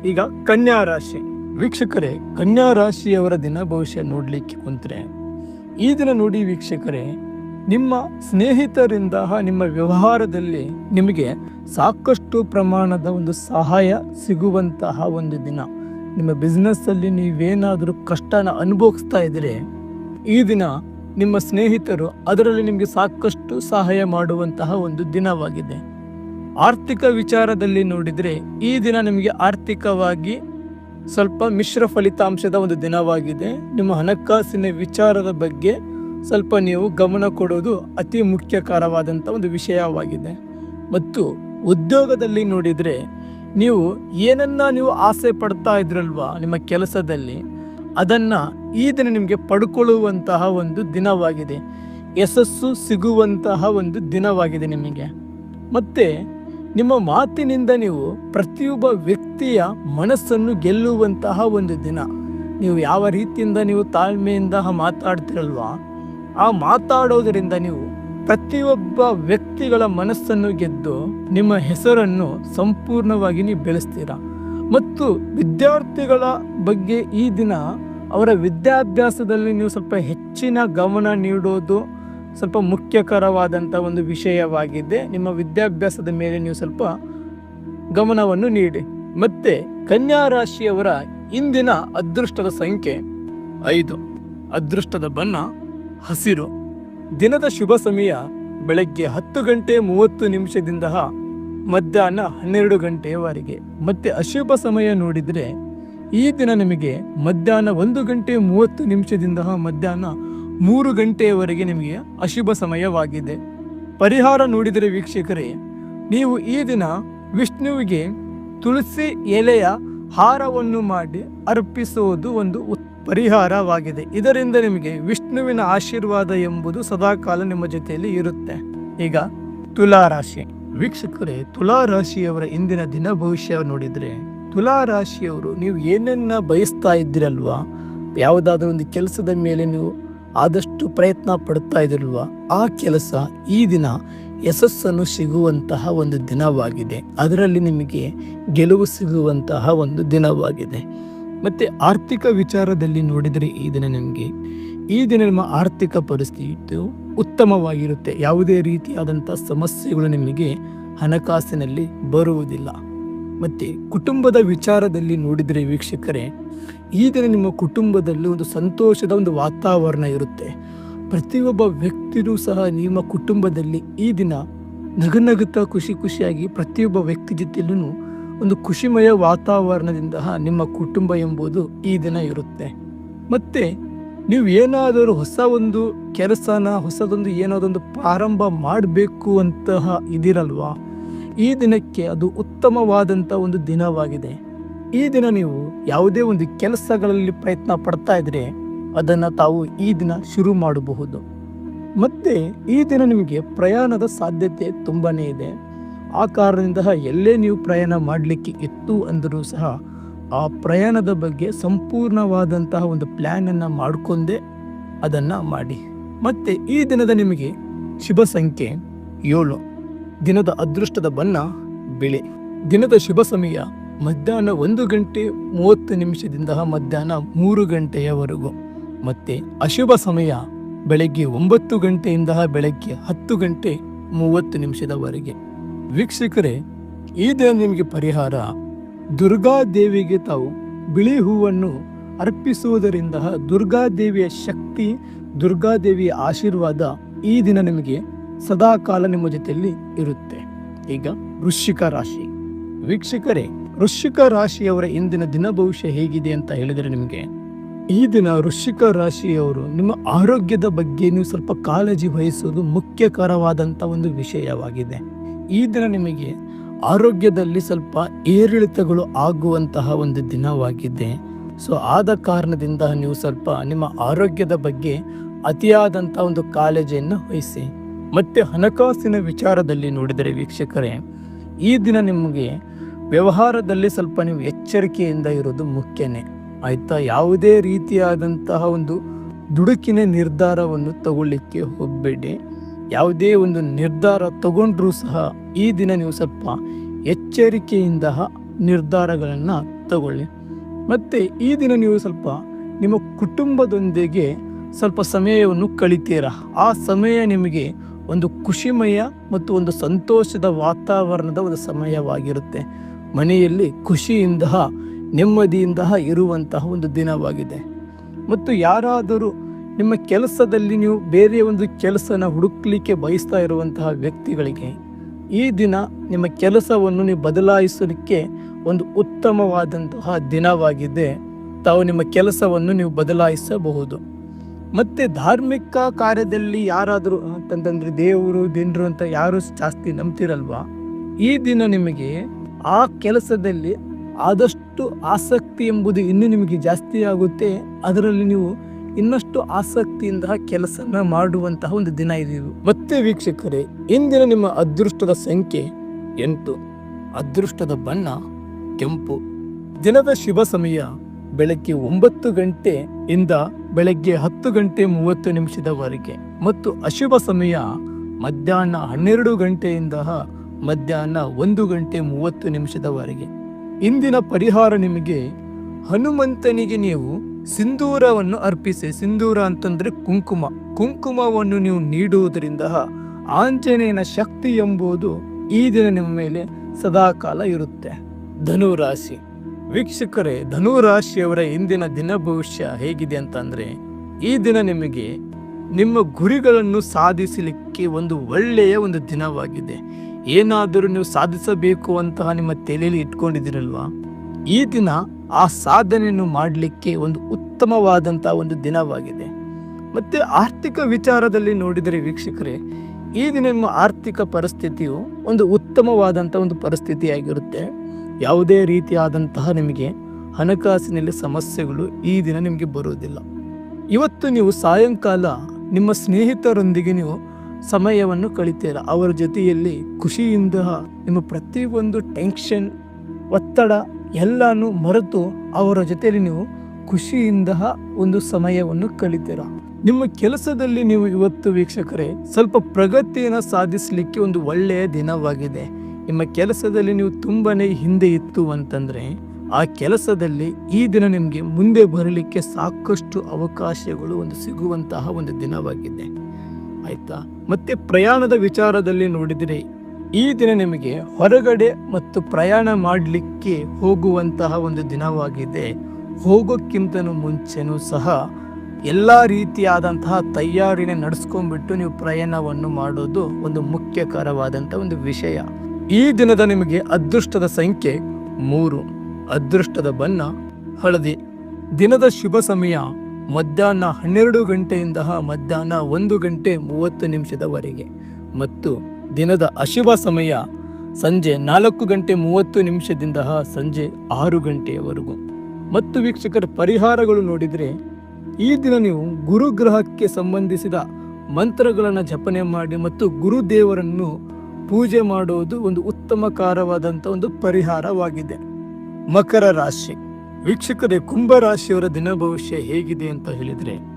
ಈಗ ಕನ್ಯಾ ರಾಶಿ. ವೀಕ್ಷಕರೇ, ಕನ್ಯಾ ರಾಶಿಯವರ ದಿನ ಭವಿಷ್ಯ ನೋಡ್ಲಿಕ್ಕೆ ಕುಂತರೆ. ಈ ದಿನ ನೋಡಿ ವೀಕ್ಷಕರೇ ನಿಮ್ಮ ಸ್ನೇಹಿತರಿಂದ ನಿಮ್ಮ ವ್ಯವಹಾರದಲ್ಲಿ ನಿಮಗೆ ಸಾಕಷ್ಟು ಪ್ರಮಾಣದ ಒಂದು ಸಹಾಯ ಸಿಗುವಂತಹ ಒಂದು ದಿನ. ನಿಮ್ಮ ಬಿಸ್ನೆಸ್ಸಲ್ಲಿ ನೀವೇನಾದರೂ ಕಷ್ಟನ ಅನುಭವಿಸ್ತಾ ಇದ್ದರೆ ಈ ದಿನ ನಿಮ್ಮ ಸ್ನೇಹಿತರು ಅದರಲ್ಲಿ ನಿಮಗೆ ಸಾಕಷ್ಟು ಸಹಾಯ ಮಾಡುವಂತಹ ಒಂದು ದಿನವಾಗಿದೆ. ಆರ್ಥಿಕ ವಿಚಾರದಲ್ಲಿ ನೋಡಿದರೆ ಈ ದಿನ ನಿಮಗೆ ಆರ್ಥಿಕವಾಗಿ ಸ್ವಲ್ಪ ಮಿಶ್ರ ಫಲಿತಾಂಶದ ಒಂದು ದಿನವಾಗಿದೆ. ನಿಮ್ಮ ಹಣಕಾಸಿನ ವಿಚಾರದ ಬಗ್ಗೆ ಸ್ವಲ್ಪ ನೀವು ಗಮನ ಕೊಡೋದು ಅತಿ ಮುಖ್ಯಕರವಾದಂಥ ಒಂದು ವಿಷಯವಾಗಿದೆ. ಮತ್ತು ಉದ್ಯೋಗದಲ್ಲಿ ನೋಡಿದರೆ ನೀವು ಏನನ್ನ ನೀವು ಆಸೆ ಪಡ್ತಾ ಇದ್ರಲ್ವಾ ನಿಮ್ಮ ಕೆಲಸದಲ್ಲಿ, ಅದನ್ನು ಈ ದಿನ ನಿಮಗೆ ಪಡ್ಕೊಳ್ಳುವಂತಹ ಒಂದು ದಿನವಾಗಿದೆ. ಯಶಸ್ಸು ಸಿಗುವಂತಹ ಒಂದು ದಿನವಾಗಿದೆ ನಿಮಗೆ. ಮತ್ತೆ ನಿಮ್ಮ ಮಾತಿನಿಂದ ನೀವು ಪ್ರತಿಯೊಬ್ಬ ವ್ಯಕ್ತಿಯ ಮನಸ್ಸನ್ನು ಗೆಲ್ಲುವಂತಹ ಒಂದು ದಿನ. ನೀವು ಯಾವ ರೀತಿಯಿಂದ ನೀವು ತಾಳ್ಮೆಯಿಂದ ಮಾತಾಡ್ತಿರಲ್ವಾ? ಆ ಮಾತಾಡೋದರಿಂದ ನೀವು ಪ್ರತಿಯೊಬ್ಬ ವ್ಯಕ್ತಿಗಳ ಮನಸ್ಸನ್ನು ಗೆದ್ದು ನಿಮ್ಮ ಹೆಸರನ್ನು ಸಂಪೂರ್ಣವಾಗಿ ನೀವು ಬೆಳೆಸ್ತೀರಾ? ಮತ್ತು ವಿದ್ಯಾರ್ಥಿಗಳ ಬಗ್ಗೆ ಈ ದಿನ ಅವರ ವಿದ್ಯಾಭ್ಯಾಸದಲ್ಲಿ ನೀವು ಸ್ವಲ್ಪ ಹೆಚ್ಚಿನ ಗಮನ ನೀಡೋದು ಸ್ವಲ್ಪ ಮುಖ್ಯಕರವಾದಂಥ ಒಂದು ವಿಷಯವಾಗಿದೆ. ನಿಮ್ಮ ವಿದ್ಯಾಭ್ಯಾಸದ ಮೇಲೆ ನೀವು ಸ್ವಲ್ಪ ಗಮನವನ್ನು ನೀಡಿ. ಮತ್ತೆ ಕನ್ಯಾ ರಾಶಿಯವರ ಇಂದಿನ ಅದೃಷ್ಟದ ಸಂಖ್ಯೆ ಐದು. ಅದೃಷ್ಟದ ಬಣ್ಣ ಹಸಿರು. ದಿನದ ಶುಭ ಸಮಯ ಬೆಳಗ್ಗೆ ಹತ್ತು ಗಂಟೆ ಮೂವತ್ತು ನಿಮಿಷದಿಂದ ಮಧ್ಯಾಹ್ನ ಹನ್ನೆರಡು ಗಂಟೆಯವರೆಗೆ ಮತ್ತೆ ಅಶುಭ ಸಮಯ ನೋಡಿದರೆ ಈ ದಿನ ನಿಮಗೆ ಮಧ್ಯಾಹ್ನ ಒಂದು ಗಂಟೆ ಮೂವತ್ತು ನಿಮಿಷದಿಂದ ಮಧ್ಯಾಹ್ನ ಮೂರು ಗಂಟೆಯವರೆಗೆ ನಿಮಗೆ ಅಶುಭ ಸಮಯವಾಗಿದೆ. ಪರಿಹಾರ ನೋಡಿದರೆ ವೀಕ್ಷಕರೇ, ನೀವು ಈ ದಿನ ವಿಷ್ಣುವಿಗೆ ತುಳಸಿ ಎಲೆಯ ಹಾರವನ್ನು ಮಾಡಿ ಅರ್ಪಿಸುವುದು ಒಂದು ಉತ್- ಪರಿಹಾರವಾಗಿದೆ. ಇದರಿಂದ ನಿಮಗೆ ವಿಷ್ಣುವಿನ ಆಶೀರ್ವಾದ ಎಂಬುದು ಸದಾಕಾಲ ನಿಮ್ಮ ಜೊತೆಯಲ್ಲಿ ಇರುತ್ತೆ. ಈಗ ತುಲಾ ರಾಶಿ. ವೀಕ್ಷಕರೇ, ತುಲಾ ರಾಶಿಯವರ ಇಂದಿನ ದಿನ ಭವಿಷ್ಯ ನೋಡಿದ್ರೆ, ತುಲಾ ರಾಶಿಯವರು ನೀವು ಏನನ್ನ ಬಯಸ್ತಾ ಇದ್ದಿರಲ್ವಾ? ಯಾವುದಾದ್ರೂ ಒಂದು ಕೆಲಸದ ಮೇಲೆ ನೀವು ಆದಷ್ಟು ಪ್ರಯತ್ನ ಪಡ್ತಾ ಇದ್ದಿರಲ್ವಾ? ಆ ಕೆಲಸ ಈ ದಿನ ಯಶಸ್ಸನ್ನು ಸಿಗುವಂತಹ ಒಂದು ದಿನವಾಗಿದೆ. ಅದರಲ್ಲಿ ನಿಮಗೆ ಗೆಲುವು ಸಿಗುವಂತಹ ಒಂದು ದಿನವಾಗಿದೆ. ಮತ್ತೆ ಆರ್ಥಿಕ ವಿಚಾರದಲ್ಲಿ ನೋಡಿದರೆ ಈ ದಿನ ನಿಮಗೆ ಈ ದಿನ ನಿಮ್ಮ ಆರ್ಥಿಕ ಪರಿಸ್ಥಿತಿಯು ಉತ್ತಮವಾಗಿರುತ್ತೆ. ಯಾವುದೇ ರೀತಿಯಾದಂಥ ಸಮಸ್ಯೆಗಳು ನಿಮಗೆ ಹಣಕಾಸಿನಲ್ಲಿ ಬರುವುದಿಲ್ಲ. ಮತ್ತೆ ಕುಟುಂಬದ ವಿಚಾರದಲ್ಲಿ ನೋಡಿದರೆ ವೀಕ್ಷಕರೇ, ಈ ದಿನ ನಿಮ್ಮ ಕುಟುಂಬದಲ್ಲಿ ಒಂದು ಸಂತೋಷದ ಒಂದು ವಾತಾವರಣ ಇರುತ್ತೆ. ಪ್ರತಿಯೊಬ್ಬ ವ್ಯಕ್ತಿಯೂ ಸಹ ನಿಮ್ಮ ಕುಟುಂಬದಲ್ಲಿ ಈ ದಿನ ನಗನಗುತ್ತಾ ಖುಷಿ ಖುಷಿಯಾಗಿ ಪ್ರತಿಯೊಬ್ಬ ವ್ಯಕ್ತಿ ಜೊತೆಯಲ್ಲೂ ಒಂದು ಖುಷಿಮಯ ವಾತಾವರಣದಿಂದ ನಿಮ್ಮ ಕುಟುಂಬ ಎಂಬುದು ಈ ದಿನ ಇರುತ್ತೆ. ಮತ್ತೆ ನೀವು ಏನಾದರೂ ಹೊಸ ಒಂದು ಕೆಲಸನ, ಹೊಸದೊಂದು ಏನಾದೊಂದು ಪ್ರಾರಂಭ ಮಾಡಬೇಕು ಅಂತಹ ಇದಿರಲ್ವಾ? ಈ ದಿನಕ್ಕೆ ಅದು ಉತ್ತಮವಾದಂಥ ಒಂದು ದಿನವಾಗಿದೆ. ಈ ದಿನ ನೀವು ಯಾವುದೇ ಒಂದು ಕೆಲಸಗಳಲ್ಲಿ ಪ್ರಯತ್ನ ಪಡ್ತಾ ಇದ್ರೆ ಅದನ್ನು ತಾವು ಈ ದಿನ ಶುರು ಮಾಡಬಹುದು. ಮತ್ತೆ ಈ ದಿನ ನಿಮಗೆ ಪ್ರಯಾಣದ ಸಾಧ್ಯತೆ ತುಂಬಾ ಇದೆ. ಆ ಕಾರಣದಿಂದ ಎಲ್ಲೇ ನೀವು ಪ್ರಯಾಣ ಮಾಡಲಿಕ್ಕೆ ಇತ್ತು ಅಂದರೂ ಸಹ ಆ ಪ್ರಯಾಣದ ಬಗ್ಗೆ ಸಂಪೂರ್ಣವಾದಂತಹ ಒಂದು ಪ್ಲ್ಯಾನನ್ನು ಮಾಡಿಕೊಂಡೇ ಅದನ್ನು ಮಾಡಿ. ಮತ್ತು ಈ ದಿನದ ನಿಮಗೆ ಶುಭ ಸಂಖ್ಯೆ ಏಳು. ದಿನದ ಅದೃಷ್ಟದ ಬಣ್ಣ ಬಿಳಿ. ದಿನದ ಶುಭ ಸಮಯ ಮಧ್ಯಾಹ್ನ ಒಂದು ಗಂಟೆ ಮೂವತ್ತು ನಿಮಿಷದಿಂದ ಮಧ್ಯಾಹ್ನ ಮೂರು ಗಂಟೆಯವರೆಗೂ. ಮತ್ತು ಅಶುಭ ಸಮಯ ಬೆಳಗ್ಗೆ ಒಂಬತ್ತು ಗಂಟೆಯಿಂದ ಬೆಳಗ್ಗೆ ಹತ್ತು ಗಂಟೆ ಮೂವತ್ತು ನಿಮಿಷದವರೆಗೆ. ವೀಕ್ಷಕರೇ, ಈ ದಿನ ನಿಮಗೆ ಪರಿಹಾರ ದುರ್ಗಾದೇವಿಗೆ ತಾವು ಬಿಳಿ ಹೂವನ್ನು ಅರ್ಪಿಸುವುದರಿಂದ ದುರ್ಗಾದೇವಿಯ ಶಕ್ತಿ, ದುರ್ಗಾದೇವಿಯ ಆಶೀರ್ವಾದ ಈ ದಿನ ನಿಮಗೆ ಸದಾಕಾಲ ನಿಮ್ಮ ಜೊತೆಯಲ್ಲಿ ಇರುತ್ತೆ. ಈಗ ವೃಶ್ಚಿಕ ರಾಶಿ. ವೀಕ್ಷಕರೇ, ವೃಶ್ಚಿಕ ರಾಶಿಯವರ ಇಂದಿನ ದಿನ ಭವಿಷ್ಯ ಹೇಗಿದೆ ಅಂತ ಹೇಳಿದರೆ ನಿಮಗೆ, ಈ ದಿನ ವೃಶ್ಚಿಕ ರಾಶಿಯವರು ನಿಮ್ಮ ಆರೋಗ್ಯದ ಬಗ್ಗೆ ನೀವು ಸ್ವಲ್ಪ ಕಾಳಜಿ ವಹಿಸುವುದು ಮುಖ್ಯಕರವಾದಂಥ ಒಂದು ವಿಷಯವಾಗಿದೆ. ಈ ದಿನ ನಿಮಗೆ ಆರೋಗ್ಯದಲ್ಲಿ ಸ್ವಲ್ಪ ಏರಿಳಿತಗಳು ಆಗುವಂತಹ ಒಂದು ದಿನವಾಗಿದೆ. ಸೊ ಆದ ಕಾರಣದಿಂದ ನೀವು ಸ್ವಲ್ಪ ನಿಮ್ಮ ಆರೋಗ್ಯದ ಬಗ್ಗೆ ಅತಿಯಾದಂಥ ಒಂದು ಕಾಳಜಿಯನ್ನು ವಹಿಸಿ. ಮತ್ತೆ ಹಣಕಾಸಿನ ವಿಚಾರದಲ್ಲಿ ನೋಡಿದರೆ ವೀಕ್ಷಕರೇ, ಈ ದಿನ ನಿಮಗೆ ವ್ಯವಹಾರದಲ್ಲಿ ಸ್ವಲ್ಪ ನೀವು ಎಚ್ಚರಿಕೆಯಿಂದ ಇರೋದು ಮುಖ್ಯನೇ. ಆಯಿತಾ? ಯಾವುದೇ ರೀತಿಯಾದಂತಹ ಒಂದು ದುಡುಕಿನ ನಿರ್ಧಾರವನ್ನು ತಗೊಳ್ಳಿಕ್ಕೆ ಹೋಗಬೇಡಿ. ಯಾವುದೇ ಒಂದು ನಿರ್ಧಾರ ತಗೊಂಡ್ರೂ ಸಹ ಈ ದಿನ ನೀವು ಸ್ವಲ್ಪ ಎಚ್ಚರಿಕೆಯಿಂದ ನಿರ್ಧಾರಗಳನ್ನು ತಗೊಳ್ಳಿ. ಮತ್ತು ಈ ದಿನ ನೀವು ಸ್ವಲ್ಪ ನಿಮ್ಮ ಕುಟುಂಬದೊಂದಿಗೆ ಸ್ವಲ್ಪ ಸಮಯವನ್ನು ಕಳಿತೀರಾ? ಆ ಸಮಯ ನಿಮಗೆ ಒಂದು ಖುಷಿಮಯ ಮತ್ತು ಒಂದು ಸಂತೋಷದ ವಾತಾವರಣದ ಒಂದು ಸಮಯವಾಗಿರುತ್ತೆ. ಮನೆಯಲ್ಲಿ ಖುಷಿಯಿಂದ, ನೆಮ್ಮದಿಯಿಂದ ಇರುವಂತಹ ಒಂದು ದಿನವಾಗಿದೆ. ಮತ್ತು ಯಾರಾದರೂ ನಿಮ್ಮ ಕೆಲಸದಲ್ಲಿ ನೀವು ಬೇರೆ ಒಂದು ಕೆಲಸನ ಹುಡುಕ್ಲಿಕ್ಕೆ ಬಯಸ್ತಾ ಇರುವಂತಹ ವ್ಯಕ್ತಿಗಳಿಗೆ ಈ ದಿನ ನಿಮ್ಮ ಕೆಲಸವನ್ನು ನೀವು ಬದಲಾಯಿಸಲಿಕ್ಕೆ ಒಂದು ಉತ್ತಮವಾದಂತಹ ದಿನವಾಗಿದೆ. ತಾವು ನಿಮ್ಮ ಕೆಲಸವನ್ನು ನೀವು ಬದಲಾಯಿಸಬಹುದು. ಮತ್ತು ಧಾರ್ಮಿಕ ಕಾರ್ಯದಲ್ಲಿ ಯಾರಾದರೂ ಅಂತಂತಂದರೆ ದೇವರು ದಿನರು ಅಂತ ಯಾರು ಜಾಸ್ತಿ ನಂಬ್ತಿರಲ್ವಾ? ಈ ದಿನ ನಿಮಗೆ ಆ ಕೆಲಸದಲ್ಲಿ ಆದಷ್ಟು ಆಸಕ್ತಿ ಎಂಬುದು ಇನ್ನೂ ನಿಮಗೆ ಜಾಸ್ತಿ ಆಗುತ್ತೆ. ಅದರಲ್ಲಿ ನೀವು ಇನ್ನಷ್ಟು ಆಸಕ್ತಿಯಿಂದ ಕೆಲಸನ ಮಾಡುವಂತಹ ಒಂದು ದಿನ ಇದು. ಮತ್ತೆ ವೀಕ್ಷಕರೇ, ಇಂದಿನ ನಿಮ್ಮ ಅದೃಷ್ಟದ ಸಂಖ್ಯೆ ಎಂಟು. ಅದೃಷ್ಟದ ಬಣ್ಣ ಕೆಂಪು. ದಿನದ ಶುಭ ಸಮಯ ಬೆಳಗ್ಗೆ ಒಂಬತ್ತು ಗಂಟೆ ಇಂದ ಬೆಳಗ್ಗೆ ಹತ್ತು ಗಂಟೆ ಮೂವತ್ತು ನಿಮಿಷದವರೆಗೆ. ಮತ್ತು ಅಶುಭ ಸಮಯ ಮಧ್ಯಾಹ್ನ ಹನ್ನೆರಡು ಗಂಟೆಯಿಂದ ಮಧ್ಯಾಹ್ನ ಒಂದು ಗಂಟೆ ಮೂವತ್ತು ನಿಮಿಷದವರೆಗೆ. ಇಂದಿನ ಪರಿಹಾರ ನಿಮಗೆ ಹನುಮಂತನಿಗೆ ನೀವು ಸಿಂಧೂರವನ್ನು ಅರ್ಪಿಸಿ, ಸಿಂಧೂರ ಅಂತಂದ್ರೆ ಕುಂಕುಮ. ಕುಂಕುಮವನ್ನು ನೀವು ನೀಡುವುದರಿಂದ ಆಂಜನೇಯನ ಶಕ್ತಿ ಎಂಬುದು ಈ ದಿನ ನಿಮ್ಮ ಮೇಲೆ ಸದಾಕಾಲ ಇರುತ್ತೆ. ಧನುರಾಶಿ. ವೀಕ್ಷಕರೇ, ಧನುರಾಶಿಯವರ ಇಂದಿನ ದಿನ ಭವಿಷ್ಯ ಹೇಗಿದೆ ಅಂತಂದ್ರೆ, ಈ ದಿನ ನಿಮಗೆ ನಿಮ್ಮ ಗುರಿಗಳನ್ನು ಸಾಧಿಸಲಿಕ್ಕೆ ಒಂದು ಒಳ್ಳೆಯ ಒಂದು ದಿನವಾಗಿದೆ. ಏನಾದರೂ ನೀವು ಸಾಧಿಸಬೇಕು ಅಂತಹ ನಿಮ್ಮ ತಲೆಯಲ್ಲಿ ಇಟ್ಕೊಂಡಿದ್ದೀರಲ್ವಾ? ಈ ದಿನ ಆ ಸಾಧನೆಯನ್ನು ಮಾಡಲಿಕ್ಕೆ ಒಂದು ಉತ್ತಮವಾದಂಥ ಒಂದು ದಿನವಾಗಿದೆ. ಮತ್ತು ಆರ್ಥಿಕ ವಿಚಾರದಲ್ಲಿ ನೋಡಿದರೆ ವೀಕ್ಷಕರೇ, ಈ ದಿನ ನಿಮ್ಮ ಆರ್ಥಿಕ ಪರಿಸ್ಥಿತಿಯು ಒಂದು ಉತ್ತಮವಾದಂಥ ಒಂದು ಪರಿಸ್ಥಿತಿಯಾಗಿರುತ್ತೆ. ಯಾವುದೇ ರೀತಿಯಾದಂತಹ ನಿಮಗೆ ಹಣಕಾಸಿನಲ್ಲಿ ಸಮಸ್ಯೆಗಳು ಈ ದಿನ ನಿಮಗೆ ಬರುವುದಿಲ್ಲ. ಇವತ್ತು ನೀವು ಸಾಯಂಕಾಲ ನಿಮ್ಮ ಸ್ನೇಹಿತರೊಂದಿಗೆ ನೀವು ಸಮಯವನ್ನು ಕಳಿತೀರ. ಅವರ ಜೊತೆಯಲ್ಲಿ ಖುಷಿಯಿಂದ ನಿಮ್ಮ ಪ್ರತಿಯೊಂದು ಟೆನ್ಷನ್, ಒತ್ತಡ ಎಲ್ಲಾನು ಮರೆತು ಅವರ ಜೊತೆಯಲ್ಲಿ ನೀವು ಖುಷಿಯಿಂದ ಒಂದು ಸಮಯವನ್ನು ಕಳಿತೀರ? ನಿಮ್ಮ ಕೆಲಸದಲ್ಲಿ ನೀವು ಇವತ್ತು ವೀಕ್ಷಕರೇ, ಸ್ವಲ್ಪ ಪ್ರಗತಿಯನ್ನು ಸಾಧಿಸಲಿಕ್ಕೆ ಒಂದು ಒಳ್ಳೆಯ ದಿನವಾಗಿದೆ. ನಿಮ್ಮ ಕೆಲಸದಲ್ಲಿ ನೀವು ತುಂಬಾ ಹಿಂದೆ ಇತ್ತು ಅಂತಂದರೆ, ಆ ಕೆಲಸದಲ್ಲಿ ಈ ದಿನ ನಿಮಗೆ ಮುಂದೆ ಬರಲಿಕ್ಕೆ ಸಾಕಷ್ಟು ಅವಕಾಶಗಳು ಒಂದು ಸಿಗುವಂತಹ ಒಂದು ದಿನವಾಗಿದೆ. ಆಯಿತಾ? ಮತ್ತೆ ಪ್ರಯಾಣದ ವಿಚಾರದಲ್ಲಿ ನೋಡಿದರೆ ಈ ದಿನ ನಿಮಗೆ ಹೊರಗಡೆ ಮತ್ತು ಪ್ರಯಾಣ ಮಾಡಲಿಕ್ಕೆ ಹೋಗುವಂತಹ ಒಂದು ದಿನವಾಗಿದೆ. ಹೋಗೋಕ್ಕಿಂತ ಮುಂಚೆನೂ ಸಹ ಎಲ್ಲ ರೀತಿಯಾದಂತಹ ತಯಾರಿನ ನಡೆಸ್ಕೊಂಡ್ಬಿಟ್ಟು ನೀವು ಪ್ರಯಾಣವನ್ನು ಮಾಡೋದು ಒಂದು ಮುಖ್ಯಕರವಾದಂಥ ಒಂದು ವಿಷಯ. ಈ ದಿನದ ನಿಮಗೆ ಅದೃಷ್ಟದ ಸಂಖ್ಯೆ ಮೂರು. ಅದೃಷ್ಟದ ಬಣ್ಣ, ಹಳದಿ. ದಿನದ ಶುಭ ಸಮಯ ಮಧ್ಯಾಹ್ನ ಹನ್ನೆರಡು ಗಂಟೆಯಿಂದ ಮಧ್ಯಾಹ್ನ ಒಂದು ಗಂಟೆ ಮೂವತ್ತು ನಿಮಿಷದವರೆಗೆ. ಮತ್ತು ದಿನದ ಅಶುಭ ಸಮಯ ಸಂಜೆ ನಾಲ್ಕು ಗಂಟೆ ಮೂವತ್ತು ನಿಮಿಷದಿಂದ ಸಂಜೆ ಆರು ಗಂಟೆಯವರೆಗೂ. ಮತ್ತು ವೀಕ್ಷಕರ ಪರಿಹಾರಗಳು ನೋಡಿದರೆ, ಈ ದಿನ ನೀವು ಗುರುಗ್ರಹಕ್ಕೆ ಸಂಬಂಧಿಸಿದ ಮಂತ್ರಗಳನ್ನು ಜಪನೆ ಮಾಡಿ ಮತ್ತು ಗುರುದೇವರನ್ನು ಪೂಜೆ ಮಾಡುವುದು ಒಂದು ಉತ್ತಮಕಾರವಾದಂಥ ಒಂದು ಪರಿಹಾರವಾಗಿದೆ. ಮಕರ ರಾಶಿ. ವೀಕ್ಷಕರೇ, ಕುಂಭ ರಾಶಿಯವರ ದಿನ ಭವಿಷ್ಯ ಹೇಗಿದೆ ಅಂತ ಹೇಳಿದರೆ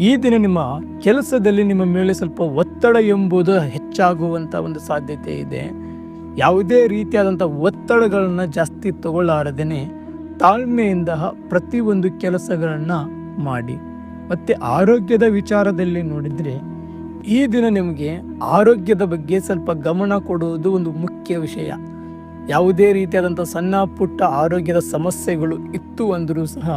ಈ ದಿನ ನಿಮ್ಮ ಕೆಲಸದಲ್ಲಿ ನಿಮ್ಮ ಮೇಲೆ ಸ್ವಲ್ಪ ಒತ್ತಡ ಎಂಬುದು ಹೆಚ್ಚಾಗುವಂಥ ಒಂದು ಸಾಧ್ಯತೆ ಇದೆ. ಯಾವುದೇ ರೀತಿಯಾದಂಥ ಒತ್ತಡಗಳನ್ನು ಜಾಸ್ತಿ ತಗೊಳ್ಳಾರದೇ ತಾಳ್ಮೆಯಿಂದ ಪ್ರತಿಯೊಂದು ಕೆಲಸಗಳನ್ನು ಮಾಡಿ. ಮತ್ತು ಆರೋಗ್ಯದ ವಿಚಾರದಲ್ಲಿ ನೋಡಿದರೆ ಈ ದಿನ ನಿಮಗೆ ಆರೋಗ್ಯದ ಬಗ್ಗೆ ಸ್ವಲ್ಪ ಗಮನ ಕೊಡುವುದು ಒಂದು ಮುಖ್ಯ ವಿಷಯ. ಯಾವುದೇ ರೀತಿಯಾದಂಥ ಸಣ್ಣ ಪುಟ್ಟ ಆರೋಗ್ಯದ ಸಮಸ್ಯೆಗಳು ಇತ್ತು ಅಂದರೂ ಸಹ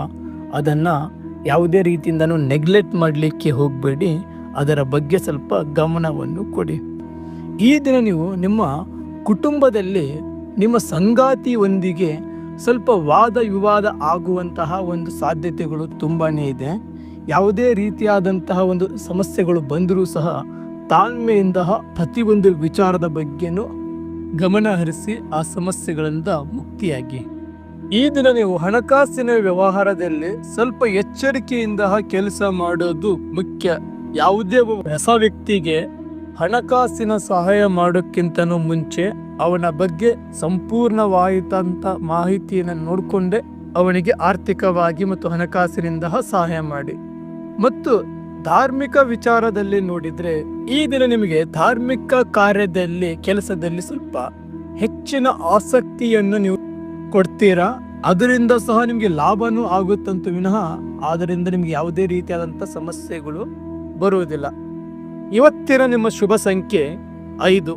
ಅದನ್ನು ಯಾವುದೇ ರೀತಿಯಿಂದನೂ ನೆಗ್ಲೆಕ್ಟ್ ಮಾಡಲಿಕ್ಕೆ ಹೋಗಬೇಡಿ. ಅದರ ಬಗ್ಗೆ ಸ್ವಲ್ಪ ಗಮನವನ್ನು ಕೊಡಿ. ಈ ದಿನ ನೀವು ನಿಮ್ಮ ಕುಟುಂಬದಲ್ಲಿ ನಿಮ್ಮ ಸಂಗಾತಿಯೊಂದಿಗೆ ಸ್ವಲ್ಪ ವಾದ ವಿವಾದ ಆಗುವಂತಹ ಒಂದು ಸಾಧ್ಯತೆಗಳು ತುಂಬಾ ಇದೆ. ಯಾವುದೇ ರೀತಿಯಾದಂತಹ ಒಂದು ಸಮಸ್ಯೆಗಳು ಬಂದರೂ ಸಹ ತಾಳ್ಮೆಯಿಂದ ಪ್ರತಿಯೊಂದು ವಿಚಾರದ ಬಗ್ಗೆನೂ ಗಮನ ಹರಿಸಿ ಆ ಸಮಸ್ಯೆಗಳಿಂದ ಮುಕ್ತಿಯಾಗಿ. ಈ ದಿನ ನೀವು ಹಣಕಾಸಿನ ವ್ಯವಹಾರದಲ್ಲಿ ಸ್ವಲ್ಪ ಎಚ್ಚರಿಕೆಯಿಂದ ಕೆಲಸ ಮಾಡೋದು ಮುಖ್ಯ. ಯಾವುದೇ ಹೊಸ ವ್ಯಕ್ತಿಗೆ ಹಣಕಾಸಿನ ಸಹಾಯ ಮಾಡೋಕ್ಕಿಂತ ಮುಂಚೆ ಅವನ ಬಗ್ಗೆ ಸಂಪೂರ್ಣವಾಯಿತಂತ ಮಾಹಿತಿಯನ್ನು ನೋಡಿಕೊಂಡೇ ಅವನಿಗೆ ಆರ್ಥಿಕವಾಗಿ ಮತ್ತು ಹಣಕಾಸಿನಿಂದ ಸಹಾಯ ಮಾಡಿ. ಮತ್ತು ಧಾರ್ಮಿಕ ವಿಚಾರದಲ್ಲಿ ನೋಡಿದ್ರೆ ಈ ದಿನ ನಿಮಗೆ ಧಾರ್ಮಿಕ ಕಾರ್ಯದಲ್ಲಿ, ಕೆಲಸದಲ್ಲಿ ಸ್ವಲ್ಪ ಹೆಚ್ಚಿನ ಆಸಕ್ತಿಯನ್ನು ನೀವು ಕೊಡ್ತೀರಾ? ಅದರಿಂದ ಸಹ ನಿಮಗೆ ಲಾಭನೂ ಆಗುತ್ತಂತ ವಿನಃ ಆದ್ದರಿಂದ ನಿಮಗೆ ಯಾವುದೇ ರೀತಿಯಾದಂಥ ಸಮಸ್ಯೆಗಳು ಬರುವುದಿಲ್ಲ. ಇವತ್ತಿನ ನಿಮ್ಮ ಶುಭ ಸಂಖ್ಯೆ ಐದು.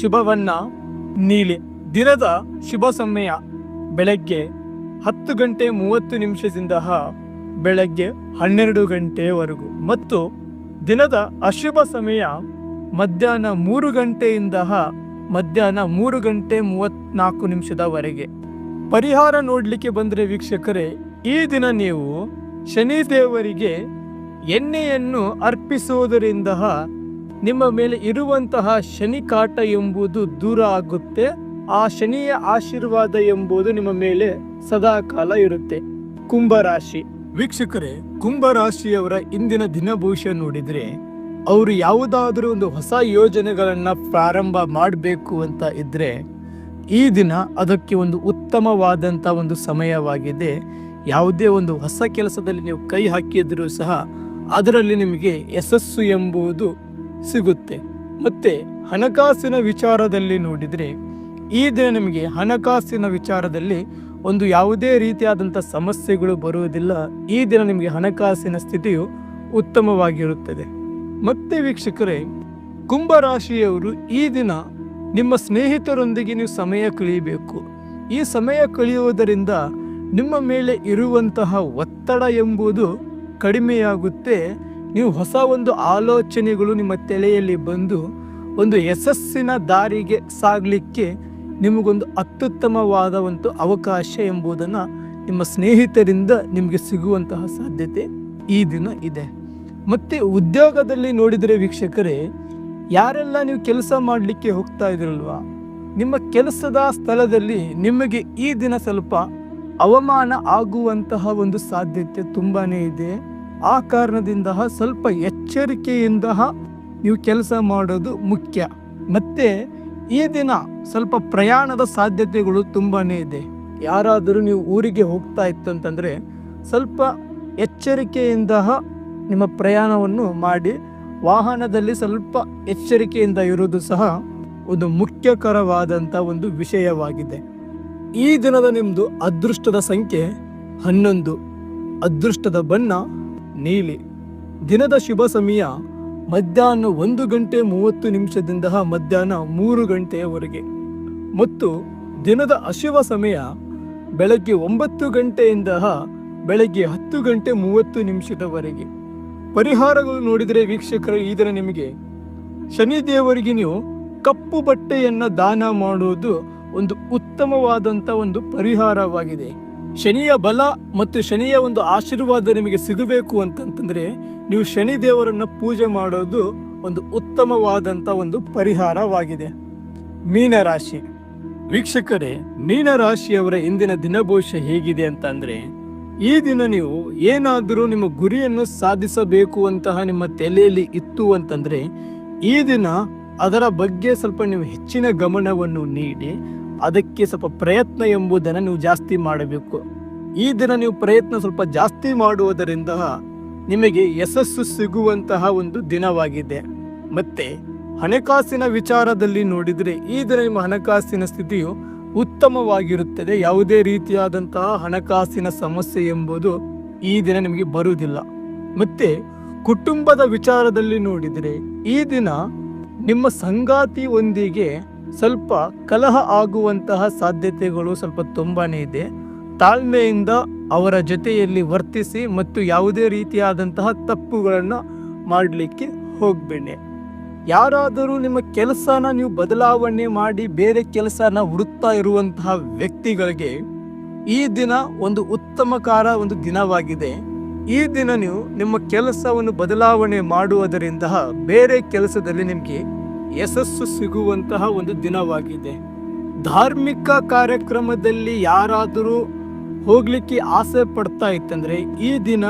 ಶುಭವನ್ನ ನೀಲಿ. ದಿನದ ಶುಭ ಸಮಯ ಬೆಳಗ್ಗೆ ಹತ್ತು ಗಂಟೆ ಮೂವತ್ತು ನಿಮಿಷದಿಂದ ಬೆಳಗ್ಗೆ ಹನ್ನೆರಡು ಗಂಟೆವರೆಗೂ. ಮತ್ತು ದಿನದ ಅಶುಭ ಸಮಯ ಮಧ್ಯಾಹ್ನ ಮೂರು ಗಂಟೆಯಿಂದ ಮಧ್ಯಾಹ್ನ ಮೂರು ಗಂಟೆ ಮೂವತ್ನಾಲ್ಕು ನಿಮಿಷದವರೆಗೆ. ಪರಿಹಾರ ನೋಡಲಿಕ್ಕೆ ಬಂದರೆ ವೀಕ್ಷಕರೇ, ಈ ದಿನ ನೀವು ಶನಿ ದೇವರಿಗೆ ಎಣ್ಣೆಯನ್ನು ಅರ್ಪಿಸುವುದರಿಂದ ನಿಮ್ಮ ಮೇಲೆ ಇರುವಂತಹ ಶನಿ ಕಾಟ ಎಂಬುದು ದೂರ ಆಗುತ್ತೆ. ಆ ಶನಿಯ ಆಶೀರ್ವಾದ ಎಂಬುದು ನಿಮ್ಮ ಮೇಲೆ ಸದಾ ಕಾಲ ಇರುತ್ತೆ. ಕುಂಭರಾಶಿ. ವೀಕ್ಷಕರೇ, ಕುಂಭರಾಶಿಯವರ ಇಂದಿನ ದಿನ ಭವಿಷ್ಯ ನೋಡಿದ್ರೆ ಅವರು ಯಾವುದಾದ್ರೂ ಒಂದು ಹೊಸ ಯೋಜನೆಗಳನ್ನು ಪ್ರಾರಂಭ ಮಾಡಬೇಕು ಅಂತ ಇದ್ದರೆ ಈ ದಿನ ಅದಕ್ಕೆ ಒಂದು ಉತ್ತಮವಾದಂಥ ಒಂದು ಸಮಯವಾಗಿದೆ. ಯಾವುದೇ ಒಂದು ಹೊಸ ಕೆಲಸದಲ್ಲಿ ನೀವು ಕೈ ಹಾಕಿದರೂ ಸಹ ಅದರಲ್ಲಿ ನಿಮಗೆ ಯಶಸ್ಸು ಎಂಬುದು ಸಿಗುತ್ತೆ. ಮತ್ತು ಹಣಕಾಸಿನ ವಿಚಾರದಲ್ಲಿ ನೋಡಿದರೆ ಈ ದಿನ ನಿಮಗೆ ಹಣಕಾಸಿನ ವಿಚಾರದಲ್ಲಿ ಒಂದು ಯಾವುದೇ ರೀತಿಯಾದಂಥ ಸಮಸ್ಯೆಗಳು ಬರುವುದಿಲ್ಲ. ಈ ದಿನ ನಿಮಗೆ ಹಣಕಾಸಿನ ಸ್ಥಿತಿಯು ಉತ್ತಮವಾಗಿರುತ್ತದೆ. ಮತ್ತೆ ವೀಕ್ಷಕರೇ, ಕುಂಭರಾಶಿಯವರು ಈ ದಿನ ನಿಮ್ಮ ಸ್ನೇಹಿತರೊಂದಿಗೆ ನೀವು ಸಮಯ ಕಳೆಯಬೇಕು. ಈ ಸಮಯ ಕಳೆಯುವುದರಿಂದ ನಿಮ್ಮ ಮೇಲೆ ಇರುವಂತಹ ಒತ್ತಡ ಎಂಬುದು ಕಡಿಮೆಯಾಗುತ್ತೆ. ನೀವು ಹೊಸ ಒಂದು ಆಲೋಚನೆಗಳು ನಿಮ್ಮ ತಲೆಯಲ್ಲಿ ಬಂದು ಒಂದು ಯಶಸ್ಸಿನ ದಾರಿಗೆ ಸಾಗಲಿಕ್ಕೆ ನಿಮಗೊಂದು ಅತ್ಯುತ್ತಮವಾದ ಒಂದು ಅವಕಾಶ ಎಂಬುದನ್ನು ನಿಮ್ಮ ಸ್ನೇಹಿತರಿಂದ ನಿಮಗೆ ಸಿಗುವಂತಹ ಸಾಧ್ಯತೆ ಈ ದಿನ ಇದೆ. ಮತ್ತೆ ಉದ್ಯೋಗದಲ್ಲಿ ನೋಡಿದರೆ ವೀಕ್ಷಕರೇ, ಯಾರೆಲ್ಲ ನೀವು ಕೆಲಸ ಮಾಡಲಿಕ್ಕೆ ಹೋಗ್ತಾ ಇದ್ರಲ್ವಾ? ನಿಮ್ಮ ಕೆಲಸದ ಸ್ಥಳದಲ್ಲಿ ನಿಮಗೆ ಈ ದಿನ ಸ್ವಲ್ಪ ಅವಮಾನ ಆಗುವಂತಹ ಒಂದು ಸಾಧ್ಯತೆ ತುಂಬಾ ಇದೆ. ಆ ಕಾರಣದಿಂದ ಸ್ವಲ್ಪ ಎಚ್ಚರಿಕೆಯಿಂದ ನೀವು ಕೆಲಸ ಮಾಡೋದು ಮುಖ್ಯ. ಮತ್ತೆ ಈ ದಿನ ಸ್ವಲ್ಪ ಪ್ರಯಾಣದ ಸಾಧ್ಯತೆಗಳು ತುಂಬಾ ಇದೆ. ಯಾರಾದರೂ ನೀವು ಊರಿಗೆ ಹೋಗ್ತಾ ಇತ್ತು ಅಂತಂದರೆ ಸ್ವಲ್ಪ ಎಚ್ಚರಿಕೆಯಿಂದ ನಿಮ್ಮ ಪ್ರಯಾಣವನ್ನು ಮಾಡಿ ವಾಹನದಲ್ಲಿ ಸ್ವಲ್ಪ ಎಚ್ಚರಿಕೆಯಿಂದ ಇರುವುದು ಸಹ ಒಂದು ಮುಖ್ಯಕರವಾದಂಥ ಒಂದು ವಿಷಯವಾಗಿದೆ. ಈ ದಿನದ ನಿಮ್ಮದು ಅದೃಷ್ಟದ ಸಂಖ್ಯೆ ಹನ್ನೊಂದು. ಅದೃಷ್ಟದ ಬಣ್ಣ ನೀಲಿ. ದಿನದ ಶುಭ ಸಮಯ ಮಧ್ಯಾಹ್ನ ಒಂದು ಗಂಟೆ ಮೂವತ್ತು ನಿಮಿಷದಿಂದ ಮಧ್ಯಾಹ್ನ ಮೂರು ಗಂಟೆಯವರೆಗೆ. ಮತ್ತು ದಿನದ ಅಶುಭ ಸಮಯ ಬೆಳಗ್ಗೆ ಒಂಬತ್ತು ಗಂಟೆಯಿಂದ ಬೆಳಗ್ಗೆ ಹತ್ತು ಗಂಟೆ ಮೂವತ್ತು ನಿಮಿಷದವರೆಗೆ. ಪರಿಹಾರಗಳು ನೋಡಿದರೆ ವೀಕ್ಷಕರು ಇದರ ನಿಮಗೆ ಶನಿ ದೇವರಿಗೆ ನೀವು ಕಪ್ಪು ಬಟ್ಟೆಯನ್ನು ದಾನ ಮಾಡುವುದು ಒಂದು ಉತ್ತಮವಾದಂತ ಒಂದು ಪರಿಹಾರವಾಗಿದೆ. ಶನಿಯ ಬಲ ಮತ್ತು ಶನಿಯ ಒಂದು ಆಶೀರ್ವಾದ ನಿಮಗೆ ಸಿಗಬೇಕು ಅಂತಂತಂದರೆ ನೀವು ಶನಿ ದೇವರನ್ನು ಪೂಜೆ ಮಾಡೋದು ಒಂದು ಉತ್ತಮವಾದಂತ ಒಂದು ಪರಿಹಾರವಾಗಿದೆ. ಮೀನರಾಶಿ ವೀಕ್ಷಕರೇ ಮೀನರಾಶಿಯವರ ಇಂದಿನ ದಿನಭವಿಷ್ಯ ಹೇಗಿದೆ ಅಂತ ಅಂದ್ರೆ ಈ ದಿನ ನೀವು ಏನಾದರೂ ನಿಮ್ಮ ಗುರಿಯನ್ನು ಸಾಧಿಸಬೇಕು ಅಂತಹ ನಿಮ್ಮ ತಲೆಯಲ್ಲಿ ಇತ್ತು ಅಂತಂದ್ರೆ, ಈ ದಿನ ಅದರ ಬಗ್ಗೆ ಸ್ವಲ್ಪ ನೀವು ಹೆಚ್ಚಿನ ಗಮನವನ್ನು ನೀಡಿ, ಅದಕ್ಕೆ ಸ್ವಲ್ಪ ಪ್ರಯತ್ನ ಎಂಬುದನ್ನು ನೀವು ಜಾಸ್ತಿ ಮಾಡಬೇಕು. ಈ ದಿನ ನೀವು ಪ್ರಯತ್ನ ಸ್ವಲ್ಪ ಜಾಸ್ತಿ ಮಾಡುವುದರಿಂದ ನಿಮಗೆ ಯಶಸ್ಸು ಸಿಗುವಂತಹ ಒಂದು ದಿನವಾಗಿದೆ. ಮತ್ತೆ ಹಣಕಾಸಿನ ವಿಚಾರದಲ್ಲಿ ನೋಡಿದರೆ ಈ ದಿನ ನಿಮ್ಮ ಹಣಕಾಸಿನ ಸ್ಥಿತಿಯು ಉತ್ತಮವಾಗಿರುತ್ತದೆ. ಯಾವುದೇ ರೀತಿಯಾದಂತಹ ಹಣಕಾಸಿನ ಸಮಸ್ಯೆ ಎಂಬುದು ಈ ದಿನ ನಿಮಗೆ ಬರುವುದಿಲ್ಲ. ಮತ್ತೆ ಕುಟುಂಬದ ವಿಚಾರದಲ್ಲಿ ನೋಡಿದರೆ ಈ ದಿನ ನಿಮ್ಮ ಸಂಗಾತಿ ಒಂದಿಗೆ ಸ್ವಲ್ಪ ಕಲಹ ಆಗುವಂತಹ ಸಾಧ್ಯತೆಗಳು ಸ್ವಲ್ಪ ತುಂಬಾ ಇದೆ. ತಾಳ್ಮೆಯಿಂದ ಅವರ ಜೊತೆಯಲ್ಲಿ ವರ್ತಿಸಿ ಮತ್ತು ಯಾವುದೇ ರೀತಿಯಾದಂತಹ ತಪ್ಪುಗಳನ್ನು ಮಾಡಲಿಕ್ಕೆ ಹೋಗ್ಬೇಡಿ. ಯಾರಾದರೂ ನಿಮ್ಮ ಕೆಲಸನ ನೀವು ಬದಲಾವಣೆ ಮಾಡಿ ಬೇರೆ ಕೆಲಸನ ಹುಡುಕ್ತಾ ಇರುವಂತಹ ವ್ಯಕ್ತಿಗಳಿಗೆ ಈ ದಿನ ಒಂದು ಉತ್ತಮಕಾರ ಒಂದು ದಿನವಾಗಿದೆ. ಈ ದಿನ ನೀವು ನಿಮ್ಮ ಕೆಲಸವನ್ನು ಬದಲಾವಣೆ ಮಾಡುವುದರಿಂದ ಬೇರೆ ಕೆಲಸದಲ್ಲಿ ನಿಮಗೆ ಯಶಸ್ಸು ಸಿಗುವಂತಹ ಒಂದು ದಿನವಾಗಿದೆ. ಧಾರ್ಮಿಕ ಕಾರ್ಯಕ್ರಮದಲ್ಲಿ ಯಾರಾದರೂ ಹೋಗ್ಲಿಕ್ಕೆ ಆಸೆ ಪಡ್ತಾ ಇತ್ತಂದ್ರೆ ಈ ದಿನ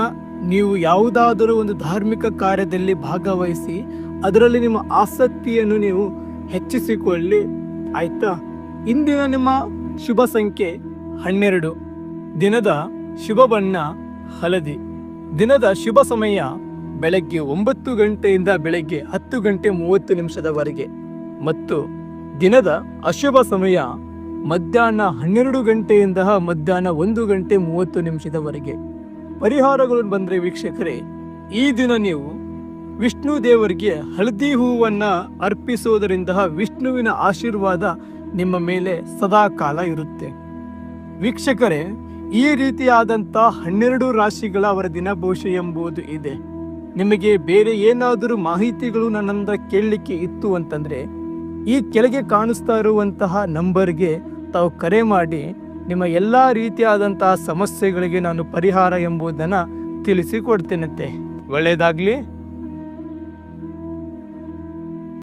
ನೀವು ಯಾವುದಾದರೂ ಒಂದು ಧಾರ್ಮಿಕ ಕಾರ್ಯದಲ್ಲಿ ಭಾಗವಹಿಸಿ ಅದರಲ್ಲಿ ನಿಮ್ಮ ಆಸಕ್ತಿಯನ್ನು ನೀವು ಹೆಚ್ಚಿಸಿಕೊಳ್ಳಿ. ಆಯ್ತಾ? ಇಂದಿನ ನಿಮ್ಮ ಶುಭ ಸಂಖ್ಯೆ ಹನ್ನೆರಡು. ದಿನದ ಶುಭ ಬಣ್ಣ ಹಳದಿ. ದಿನದ ಶುಭ ಸಮಯ ಬೆಳಗ್ಗೆ ಒಂಬತ್ತು ಗಂಟೆಯಿಂದ ಬೆಳಗ್ಗೆ ಹತ್ತು ಗಂಟೆ ಮೂವತ್ತು ನಿಮಿಷದವರೆಗೆ. ಮತ್ತು ದಿನದ ಅಶುಭ ಸಮಯ ಮಧ್ಯಾಹ್ನ ಹನ್ನೆರಡು ಗಂಟೆಯಿಂದ ಮಧ್ಯಾಹ್ನ ಒಂದು ಗಂಟೆ ಮೂವತ್ತು ನಿಮಿಷದವರೆಗೆ. ಪರಿಹಾರಗಳು ಬಂದರೆ ವೀಕ್ಷಕರೇ, ಈ ದಿನ ನೀವು ವಿಷ್ಣು ದೇವರಿಗೆ ಹಳದಿ ಹೂವನ್ನು ಅರ್ಪಿಸುವುದರಿಂದ ವಿಷ್ಣುವಿನ ಆಶೀರ್ವಾದ ನಿಮ್ಮ ಮೇಲೆ ಸದಾ ಕಾಲ ಇರುತ್ತೆ. ವೀಕ್ಷಕರೇ, ಈ ರೀತಿಯಾದಂಥ ಹನ್ನೆರಡು ರಾಶಿಗಳ ಅವರ ದಿನಭವಿಷ್ಯ ಎಂಬುದು ಇದೆ. ನಿಮಗೆ ಬೇರೆ ಏನಾದರೂ ಮಾಹಿತಿಗಳು ನನ್ನಿಂದ ಕೇಳಲಿಕ್ಕೆ ಇತ್ತು ಅಂತಂದ್ರೆ, ಈ ಕೆಳಗೆ ಕಾಣಿಸ್ತಾ ಇರುವಂತಹ ನಂಬರ್ಗೆ ತಾವು ಕರೆ ಮಾಡಿ, ನಿಮ್ಮ ಎಲ್ಲ ರೀತಿಯಾದಂತಹ ಸಮಸ್ಯೆಗಳಿಗೆ ನಾನು ಪರಿಹಾರ ಎಂಬುದನ್ನು ತಿಳಿಸಿಕೊಡ್ತೇನಂತೆ ಒಳ್ಳೆಯದಾಗಲಿ